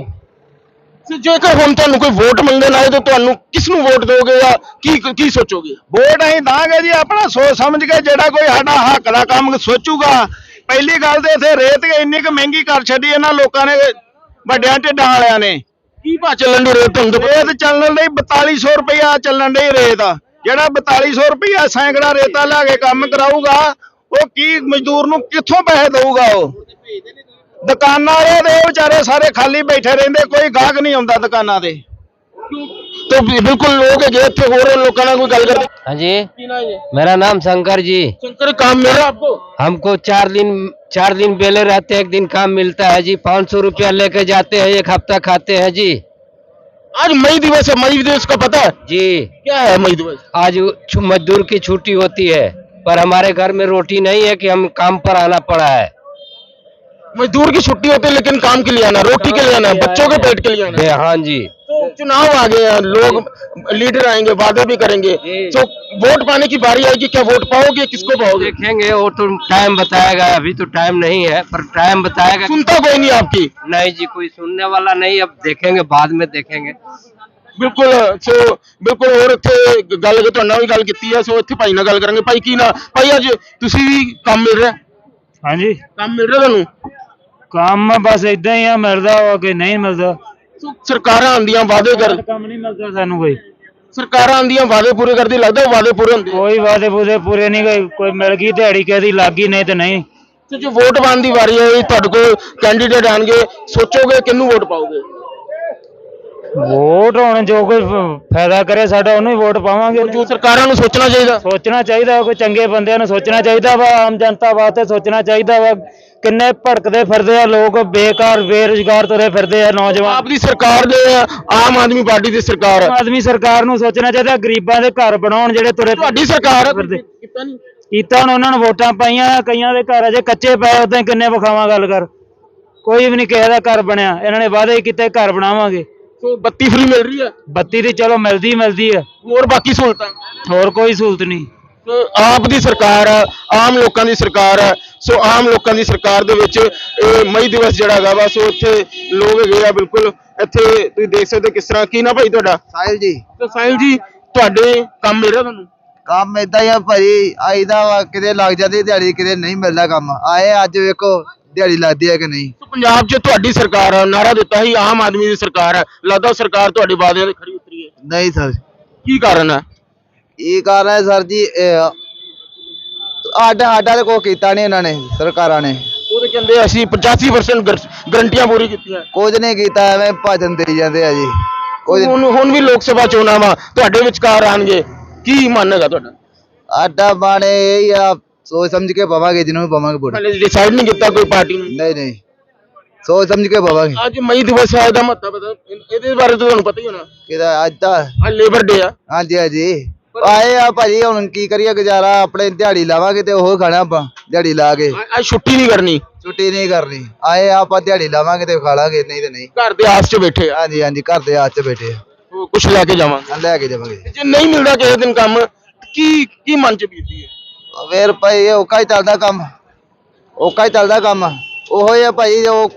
ਤੇ ਜੇਕਰ ਹੁਣ ਤੁਹਾਨੂੰ ਕੋਈ ਵੋਟ ਮਿਲਣ ਆਏ ਤਾਂ ਤੁਹਾਨੂੰ ਕਿਸ ਨੂੰ ਵੋਟ ਦਿਓਗੇ ਜਾਂ ਕੀ ਕੀ ਸੋਚੋਗੇ? ਵੋਟ ਅਸੀਂ ਦਾਂਗੇ ਜੀ ਆਪਣਾ ਸੋਚ ਸਮਝ ਕੇ ਜਿਹੜਾ ਕੋਈ ਸਾਡਾ ਹੱਕ ਦਾ ਕੰਮ ਸੋਚੂਗਾ। ਪਹਿਲੀ ਗੱਲ ਤੇ ਇੱਥੇ ਰੇਤ ਇੰਨੀ ਕੁ ਮਹਿੰਗੀ ਕਰ ਛੱਡੀ ਇਹਨਾਂ ਲੋਕਾਂ ਨੇ ਵੱਡਿਆਂ ਢਿੱਡਾਂ ਵਾਲਿਆਂ ਨੇ। ਕੀ ਭਾ ਚੱਲਣ ਦੀ ਰੇਤ ਹੁੰਦੀ ਰੇਤ ਚੱਲਣ ਲਈ 4200 ਰੁਪਇਆ ਚੱਲਣ ਡਈ ਰੇਤ। ਜਿਹੜਾ 4200 ਰੁਪਇਆ ਸੈਂਕੜਾ ਰੇਤਾ ਲੈ ਕੇ ਕੰਮ ਕਰਾਊਗਾ ਉਹ ਕੀ ਮਜ਼ਦੂਰ ਨੂੰ ਕਿੱਥੋਂ ਪੈਸੇ ਦਊਗਾ ਉਹ ਦੁਕਾਨਾਂ ਵਾਲੇ ਦੇ ਵਿਚਾਰੇ ਸਾਰੇ ਖਾਲੀ ਬੈਠੇ ਰਹਿੰਦੇ ਕੋਈ ਗਾਹਕ ਨਹੀਂ ਆਉਂਦਾ ਦੁਕਾਨਾਂ ਤੇ ਤੇ ਬਿ- ਬਿਲਕੁਲ ਲੋਕ ਹੈਗੇ ਇੱਥੇ ਹੋਰ ਲੋਕਾਂ ਨਾਲ ਕੋਈ ਗੱਲ ਕਰਦੇ हाँ जी ਕੀ ਨਾ ਹੈ मेरा नाम शंकर जी शंकर काम मिल रहा है आपको हमको चार दिन चार दिन बेले रहते हैं एक दिन काम मिलता है जी पाँच सौ रुपया लेके जाते हैं एक हफ्ता खाते हैं जी आज मई दिवस है मई दिवस का पता है जी क्या है मई दिवस आज छु- मजदूर की छुट्टी होती है पर हमारे घर में रोटी नहीं है कि हम काम पर आना पड़ा है मजदूर की छुट्टी होती है लेकिन काम के लिए आना रोटी के लिए आना बच्चों के पेट के लिए आना बे- हाँ जी तो चुनाव आ गए हैं लोग लीडर आएंगे वादे भी करेंगे तो वोट पाने की बारी आएगी क्या वोट पाओगे किसको पाओगे देखेंगे वो तो टाइम बताएगा अभी तो टाइम नहीं है पर टाइम बताएगा सुनता कोई नहीं आपकी नहीं जी कोई सुनने वाला नहीं अब देखेंगे बाद में देखेंगे ਬਿਲਕੁਲ ਸੋ ਬਿਲਕੁਲ ਹੋਰ ਇੱਥੇ ਗੱਲ ਤੁਹਾਡੇ ਨਾਲ ਵੀ ਗੱਲ ਕੀਤੀ ਹੈ ਸੋ ਇੱਥੇ ਭਾਈ ਨਾਲ ਗੱਲ ਕਰਾਂਗੇ ਭਾਈ ਕੀ ਨਾ ਭਾਈ ਅੱਜ ਤੁਸੀਂ ਵੀ ਕੰਮ ਮਿਲ ਰਿਹਾ ਹਾਂਜੀ ਕੰਮ ਮਿਲ ਰਿਹਾ ਤੁਹਾਨੂੰ ਕੰਮ ਬਸ ਇਦਾਂ ਹੀ ਆ ਮਿਲਦਾ ਵਾ ਕਿ ਨਹੀਂ ਮਿਲਦਾ ਸੋ ਸਰਕਾਰਾਂ ਆਂਦੀਆਂ ਵਾਅਦੇ ਕਰ ਕੰਮ ਨਹੀਂ ਮਿਲਦਾ ਸਾਨੂੰ ਕੋਈ। ਸਰਕਾਰਾਂ ਆਂਦੀਆਂ ਵਾਅਦੇ ਪੂਰੇ ਕਰਦੀ ਲੱਗਦਾ ਉਹ ਵਾਅਦੇ ਪੂਰੇ ਹੁੰਦੇ ਕੋਈ ਵਾਅਦੇ ਪੂਰੇ ਪੂਰੇ ਨਹੀਂ ਗਏ ਕੋਈ ਮਿਲ ਗਈ ਦਿਹਾੜੀ ਕਹਦੀ ਲੱਗ ਗਈ ਨਹੀਂ ਤੇ ਨਹੀਂ। ਤੇ ਜੋ ਵੋਟ ਪਾਉਣ ਦੀ ਵਾਰੀ ਹੈ ਤੁਹਾਡੇ ਕੋਲ ਕੈਂਡੀਡੇਟ ਆਣਗੇ ਸੋਚੋਗੇ ਕਿਹਨੂੰ ਵੋਟ ਪਾਓਗੇ? ਵੋਟ ਹੁਣ ਜੋ ਕੋਈ ਫ- ਫਾਇਦਾ ਕਰੇ ਸਾਡਾ ਉਹਨੂੰ ਹੀ ਵੋਟ ਪਾਵਾਂਗੇ। ਜੋ ਸਰਕਾਰਾਂ ਨੂੰ ਸੋਚਣਾ ਚਾਹੀਦਾ। ਸੋਚਣਾ ਚਾਹੀਦਾ ਕੋਈ ਚੰਗੇ ਬੰਦਿਆਂ ਨੂੰ ਸੋਚਣਾ ਚਾਹੀਦਾ ਵਾ ਆਮ ਜਨਤਾ ਵਾਸਤੇ ਸੋਚਣਾ ਚਾਹੀਦਾ ਵਾ ਕਿੰਨੇ ਭੜਕਦੇ ਫਿਰਦੇ ਆ ਲੋਕ ਬੇਕਾਰ ਬੇਰੁਜ਼ਗਾਰ ਤੁਰੇ ਫਿਰਦੇ ਆ ਨੌਜਵਾਨ। ਆਪ ਦੀ ਸਰਕਾਰ ਦੇ ਆਮ ਆਦਮੀ ਪਾਰਟੀ ਦੀ ਸਰਕਾਰ ਹੈ ਆਦਮੀ ਸਰਕਾਰ ਨੂੰ ਸੋਚਣਾ ਚਾਹੀਦਾ ਗਰੀਬਾਂ ਦੇ ਘਰ ਬਣਾਉਣ ਜਿਹੜੇ ਤੁਰੇ ਤੁਹਾਡੀ ਸਰਕਾਰ ਫਿਰਦੇ। ਕੀਤਾ ਨਹੀਂ ਕੀਤਾ ਹੁਣ ਉਹਨਾਂ ਨੂੰ ਵੋਟਾਂ ਪਾਈਆਂ ਕਈਆਂ ਦੇ ਘਰ ਅਜੇ ਕੱਚੇ ਪਏ ਉਦਾਂ ਕਿੰਨੇ ਵਿਖਾਵਾਂ ਗੱਲ ਕਰ। ਕੋਈ ਵੀ ਨਹੀਂ ਕਿਸੇ ਦਾ ਘਰ ਬਣਿਆ ਇਹਨਾਂ ਨੇ ਵਾਅਦੇ ਕੀਤੇ ਘਰ ਬਣਾਵਾਂਗੇ। ਸੋ ਬੱਤੀ ਫ੍ਰੀ ਮਿਲ ਰਹੀ ਹੈ? ਬੱਤੀ ਦੀ ਚਲੋ ਮਿਲਦੀ ਮਿਲਦੀ ਆ ਹੋਰ ਬਾਕੀ ਸਹੂਲਤਾਂ? ਹੋਰ ਕੋਈ ਸਹੂਲਤ ਨਹੀਂ। ਸੋ ਆਪ ਦੀ ਸਰਕਾਰ ਹੈ ਆਮ ਲੋਕਾਂ ਦੀ ਸਰਕਾਰ ਹੈ ਸੋ ਆਮ ਲੋਕਾਂ ਦੀ ਸਰਕਾਰ ਦੇ ਵਿੱਚ ਇਹ ਮਈ ਦਿਵਸ ਜਿਹੜਾ ਹੈਗਾ ਵਾ ਸੋ ਇੱਥੇ ਲੋਕ ਹੈਗੇ ਆ ਬਿਲਕੁਲ। ਇੱਥੇ ਤੁਸੀਂ ਦੇਖ ਸਕਦੇ ਹੋ ਕਿਸ ਤਰ੍ਹਾਂ ਕੀ ਨਾ ਭਾਈ ਤੁਹਾਡਾ? ਸਾਹਿਲ ਜੀ। ਤੇ ਸਾਹਿਲ ਜੀ ਤੁਹਾਡੇ ਕੰਮ ਮਿਲ ਰਿਹਾ ਤੁਹਾਨੂੰ? ਕੰਮ ਏਦਾਂ ਹੀ ਆ ਭਾਜੀ ਆਈਦਾ ਵਾ ਕਿਤੇ ਲੱਗ ਜਾਂਦੀ ਦਿਹਾੜੀ ਕਿਤੇ ਨਹੀਂ ਮਿਲਦਾ ਕੰਮ। ਆਏ ਅੱਜ ਵੇਖੋ ਦਿਹਾੜੀ ਲੱਗਦੀ ਹੈ ਕਿ ਨਹੀਂ? ਪੰਜਾਬ 'ਚ ਤੁਹਾਡੀ ਸਰਕਾਰ ਹੈ ਨਾਰਾ ਦਿੱਤਾ ਸੀ ਆਮ ਆਦਮੀ ਦੀ ਸਰਕਾਰ ਹੈ ਲੱਗਦਾ ਸਰਕਾਰ ਤੁਹਾਡੇ ਵਾਅਦਿਆਂ ਤੇ ਖਰੀ ਉਤਰੀ ਹੈ। ਨਹੀਂ ਸਰ। ਕੀ ਕਾਰਨ ਹੈ? ਇਹ ਕਾਰਨ ਹੈ ਸਰ ਜੀ ਆਡਾ ਆਡਾ ਤੇ ਕੋਈ ਕੀਤਾ ਨਹੀਂ ਇਹਨਾਂ ਨੇ ਸਰਕਾਰਾਂ ਨੇ। ਉਹ ਤੇ ਕਹਿੰਦੇ ਅਸੀਂ 85% ਗਰ- ਗਰੰਟੀਆਂ ਪੂਰੀ ਕੀਤੀਆਂ। ਕੁਝ ਨਹੀਂ ਕੀਤਾ ਐਵੇਂ ਭਾਜਨ ਦੇਈ ਜਾਂਦੇ ਆ ਜੀ। ਕੁਝ ਹੁਣ ਹੁਣ ਵੀ ਲੋਕ ਸਭਾ ਚੋਣਾਂ ਵਾ ਤੁਹਾਡੇ ਵਿਚਕਾਰ ਆਣਗੇ। ਕੀ ਮਨ ਹੈਗਾ ਤੁਹਾਡਾ? ਆਡਾ ਬਾਣੇ ਇਹ ਆ ਸੋਚ ਸਮਝ ਕੇ ਪਵਾਂਗੇ ਜਿਹਨੂੰ ਵੀ ਪਵਾਂਗੇ ਵੋਟ ਹਲੇ ਡਿਸਾਈਡ ਨਹੀਂ ਕੀਤਾ ਕੋਈ ਪਾਰਟੀ ਨੇ ਨਹੀਂ ਨਹੀਂ ਸੋਚ ਸਮਝ ਕੇ ਪਵਾਂਗੇ ਅੱਜ ਮਈ ਦਿਵਸ ਹੈ ਇਹਦਾ ਮਹੱਤਵ ਪਤਾ ਇਹਦੇ ਬਾਰੇ ਤਾਂ ਤੁਹਾਨੂੰ ਪਤਾ ਹੀ ਹੋਣਾ ਕਿਹਦਾ ਅੱਜ ਤਾਂ ਅੱਜ ਲੇਬਰ ਡੇ ਆ ਹਾਂਜੀ ਹਾਂਜੀ ਆਏ ਆ ਭਾਜੀ ਹੁਣ ਕੀ ਕਰੀਏ ਗੁਜ਼ਾਰਾ ਆਪਣੇ ਦਿਹਾੜੀ ਲਾਵਾਂਗੇ ਤੇ ਉਹ ਖਾਣਾ ਆਪਾਂ ਦਿਹਾੜੀ ਲਾ ਕੇ ਅੱਜ- ਛੁੱਟੀ ਨਹੀਂ ਕਰਨੀ ਛੁੱਟੀ ਨਹੀਂ ਕਰਨੀ ਆਏ ਆ ਆਪਾਂ ਦਿਹਾੜੀ ਲਾਵਾਂਗੇ ਤੇ ਖਾ ਲਾਂਗੇ ਨਹੀਂ ਤੇ ਨਹੀਂ ਘਰ ਦੇ ਆਸ 'ਚ ਬੈਠੇ ਆ ਹਾਂਜੀ ਹਾਂਜੀ ਘਰ ਦੇ ਹੱਥ 'ਚ ਬੈਠੇ ਆ ਕੁਛ ਲੈ ਕੇ ਜਾਵਾਂਗੇ ਲੈ ਕੇ ਜਾਵਾਂਗੇ ਜੇ ਨਹੀਂ ਮਿਲਦਾ ਕਿਸੇ ਦਿਨ ਕੰਮ ਕੀ ਕੀ ਮਨ 'ਚ ਬੀਤਦੀ ਹੈ ਫੇਰ ਭਾਈ ਇਹ ਔਕਾ ਹੀ ਚੱਲਦਾ ਕੰਮ ਔਕਾ ਹੀ ਚੱਲਦਾ ਕੰਮ ਉਹੋ ਹੀ ਆ ਭਾਈ ਉਹ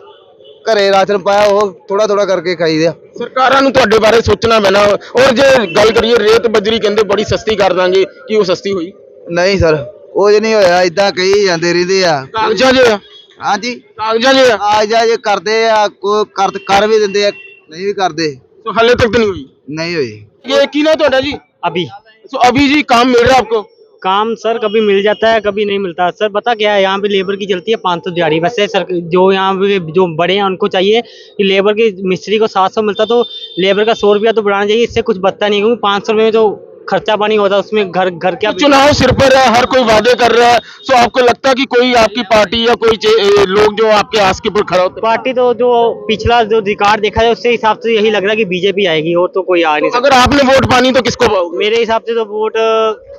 ਘਰੇ ਰਾਸ਼ਨ ਪਾਇਆ ਉਹ ਥੋੜਾ ਥੋੜਾ ਕਰਕੇ ਖਾਈਦੇ ਆ ਸਰਕਾਰਾਂ ਨੂੰ ਤੁਹਾਡੇ ਬਾਰੇ ਸੋਚਣਾ ਪੈਣਾ ਔਰ ਜੇ ਗੱਲ ਕਰੀਏ ਰੇਤ ਬਜਰੀ ਕਹਿੰਦੇ ਬੜੀ ਸਸਤੀ ਕਰ ਦਾਂਗੇ ਕੀ ਉਹ ਸਸਤੀ ਹੋਈ ਨਹੀਂ ਸਰ ਕੁਝ ਨਹੀਂ ਹੋਇਆ ਇਦਾਂ ਕਹੀ ਜਾਂਦੇ ਰਹਿੰਦੇ ਆ ਕਾਗਜ਼ਾਂ 'ਚ ਆ ਹਾਂਜੀ ਕਾਗਜ਼ਾਂ 'ਚ ਆ ਆ ਜਾ ਜੇ ਕਰਦੇ ਆ ਕੋ ਕਰ ਕਰ ਵੀ ਦਿੰਦੇ ਆ ਨਹੀਂ ਵੀ ਕਰਦੇ ਸੋ ਹਲੇ ਤੱਕ ਤਾਂ ਨਹੀਂ ਹੋਈ ਨਹੀਂ ਹੋਈ ये की ना ਤੁਹਾਡਾ ਜੀ अभी सो अभी जी काम मिल रहा है आपको काम सर कभी मिल जाता है, कभी नहीं मिलता। सर बता क्या है, यहाँ पे लेबर की चलती है पाँच सौ दिहाड़ी। वैसे सर, जो यहाँ पे जो बड़े हैं, उनको चाहिए कि लेबर के मिस्त्री को सात सौ मिलता तो लेबर का सौ रुपया तो बढ़ाना चाहिए, इससे कुछ बचता नहीं क्योंकि पाँच सौ रुपये में जो खर्चा पानी होता है उसमें घर घर क्या चुनाव सिर पर है हर कोई वादे कर रहा है। सो आपको लगता है कि कोई आपकी पार्टी या कोई लोग जो आपके आस के ऊपर खड़ा होता पार्टी तो जो पिछला जो रिकॉर्ड देखा है उससे हिसाब से यही लग रहा है कि बीजेपी आएगी और तो कोई आ नहीं है अगर आपने वोट पानी तो किसको पाओगे? मेरे हिसाब से तो वोट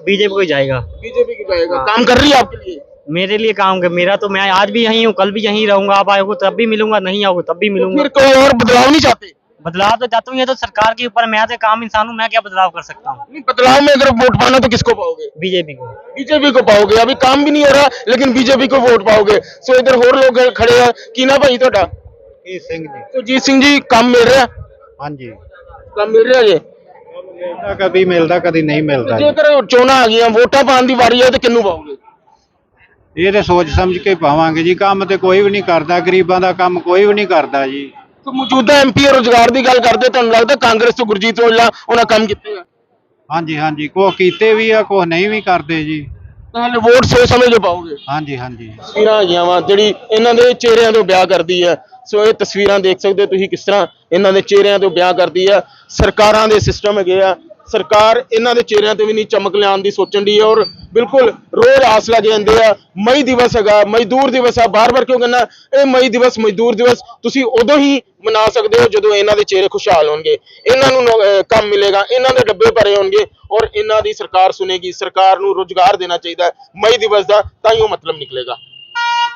बीजेपी को जाएगा। बीजेपी की जाएगा। काम कर रही है आपके लिए? मेरे लिए काम कर मेरा तो मैं आज भी यहीं हूँ कल भी यहीं रहूँगा आप आए हो तब भी मिलूँगा नहीं आओगे तब भी मिलूँगा। कोई और बदलाव नहीं चाहते? बदलाव तो चाहता हूँ ये तो सरकार के ऊपर मैं तो एक आम इंसान हूँ मैं क्या बदलाव कर सकता हूँ नहीं बदलाव में अगर वोट पाना तो किसको पाओगे बीजेपी को बीजेपी को पाओगे अभी काम भी नहीं हो रहा लेकिन बीजेपी को वोट पाओगे सो इधर और लोग खड़े हैं की ना भाई ਤੁਹਾਡਾ ਸਿੰਘ ਜੀ तो जीत सिंह जी काम मिल रहा है ਹਾਂਜੀ ਕੰਮ ਮਿਲ ਰਿਹਾ ਜੀ ਮਿਲਦਾ ਕਦੀ ਮਿਲਦਾ ਕਦੀ ਨਹੀਂ ਮਿਲਦਾ ਜੇਕਰ ਚੋਣਾਂ ਆ ਗਈਆਂ ਵੋਟਾਂ ਪਾਉਣ ਦੀ ਵਾਰੀ ਹੈ ਤੇ ਕਿੰਨੂੰ ਪਾਓਗੇ ਇਹ ਤੇ ਸੋਚ ਸਮਝ ਕੇ ਪਾਵਾਂਗੇ ਜੀ ਕੰਮ ਤੇ ਕੋਈ ਵੀ ਨਹੀਂ ਕਰਦਾ ਗਰੀਬਾਂ ਦਾ ਕੰਮ ਕੋਈ ਵੀ ਨਹੀਂ ਕਰਦਾ ਜੀ ਸੋ ਮੌਜੂਦਾ ਐਮਪੀ ਰੋਜ਼ਗਾਰ ਦੀ ਗੱਲ ਕਰਦੇ ਤੁਹਾਨੂੰ ਲੱਗਦਾ ਕਾਂਗਰਸ ਤੋਂ ਗੁਰਜੀਤ ਔਜਲਾ ਉਹਨਾਂ ਕੰਮ ਕੀਤੇ ਆ? ਹਾਂਜੀ ਹਾਂਜੀ ਕੁਛ ਕੀਤੇ ਵੀ ਆ ਕੁਛ ਨਹੀਂ ਵੀ ਕਰਦੇ ਜੀ। ਤਾਂ ਵੋਟ ਸੋਚ ਸਮਝ ਕੇ ਪਾਓਗੇ? ਹਾਂਜੀ ਹਾਂਜੀ। ਤਸਵੀਰਾਂ ਹੈਗੀਆਂ ਵਾ ਜਿਹੜੀ ਇਹਨਾਂ ਦੇ ਚਿਹਰਿਆਂ ਤੋਂ ਬਿਆਹ ਕਰਦੀ ਹੈ ਸੋ ਇਹ ਤਸਵੀਰਾਂ ਦੇਖ ਸਕਦੇ ਹੋ ਤੁਸੀਂ ਕਿਸ ਤਰ੍ਹਾਂ ਇਹਨਾਂ ਦੇ ਚਿਹਰਿਆਂ ਤੋਂ ਬਿਆਹ ਕਰਦੀ ਹੈ ਸਰਕਾਰਾਂ ਦੇ ਸਿਸਟਮ ਹੈਗੇ ਆ ਸਰਕਾਰ ਇਹਨਾਂ ਦੇ ਚਿਹਰਿਆਂ ਤੇ ਵੀ ਨਹੀਂ ਚਮਕ ਲਿਆਉਣ ਦੀ ਸੋਚਣ ਦੀ ਹੈ ਔਰ ਬਿਲਕੁਲ ਰੋਜ਼ ਆਸ ਲੱਗ ਜਾਂਦੇ ਆ, ਮਈ ਦਿਵਸ ਹੈਗਾ ਮਜ਼ਦੂਰ ਦਿਵਸ ਆ ਬਾਰ-ਬਾਰ ਕਿਉਂ ਕਹਿੰਦਾ, ਇਹ ਮਈ ਦਿਵਸ ਮਜ਼ਦੂਰ ਦਿਵਸ, ਤੁਸੀਂ ਉਦੋਂ ਹੀ ਮਨਾ ਸਕਦੇ ਹੋ ਜਦੋਂ ਇਹਨਾਂ ਦੇ ਚਿਹਰੇ ਖੁਸ਼ਹਾਲ ਹੋਣਗੇ, ਇਹਨਾਂ ਨੂੰ ਕੰਮ ਮਿਲੇਗਾ, ਇਹਨਾਂ ਦੇ ਡੱਬੇ ਭਰੇ ਹੋਣਗੇ ਔਰ ਇਹਨਾਂ ਦੀ ਸਰਕਾਰ ਸੁਨੇਗੀ, ਸਰਕਾਰ ਨੂੰ ਰੋਜ਼ਗਾਰ ਦੇਣਾ ਚਾਹੀਦਾ ਮਈ ਦਿਵਸ ਦਾ ਤਾਂ ਹੀ ਉਹ ਮਤਲਬ ਨਿਕਲੇਗਾ।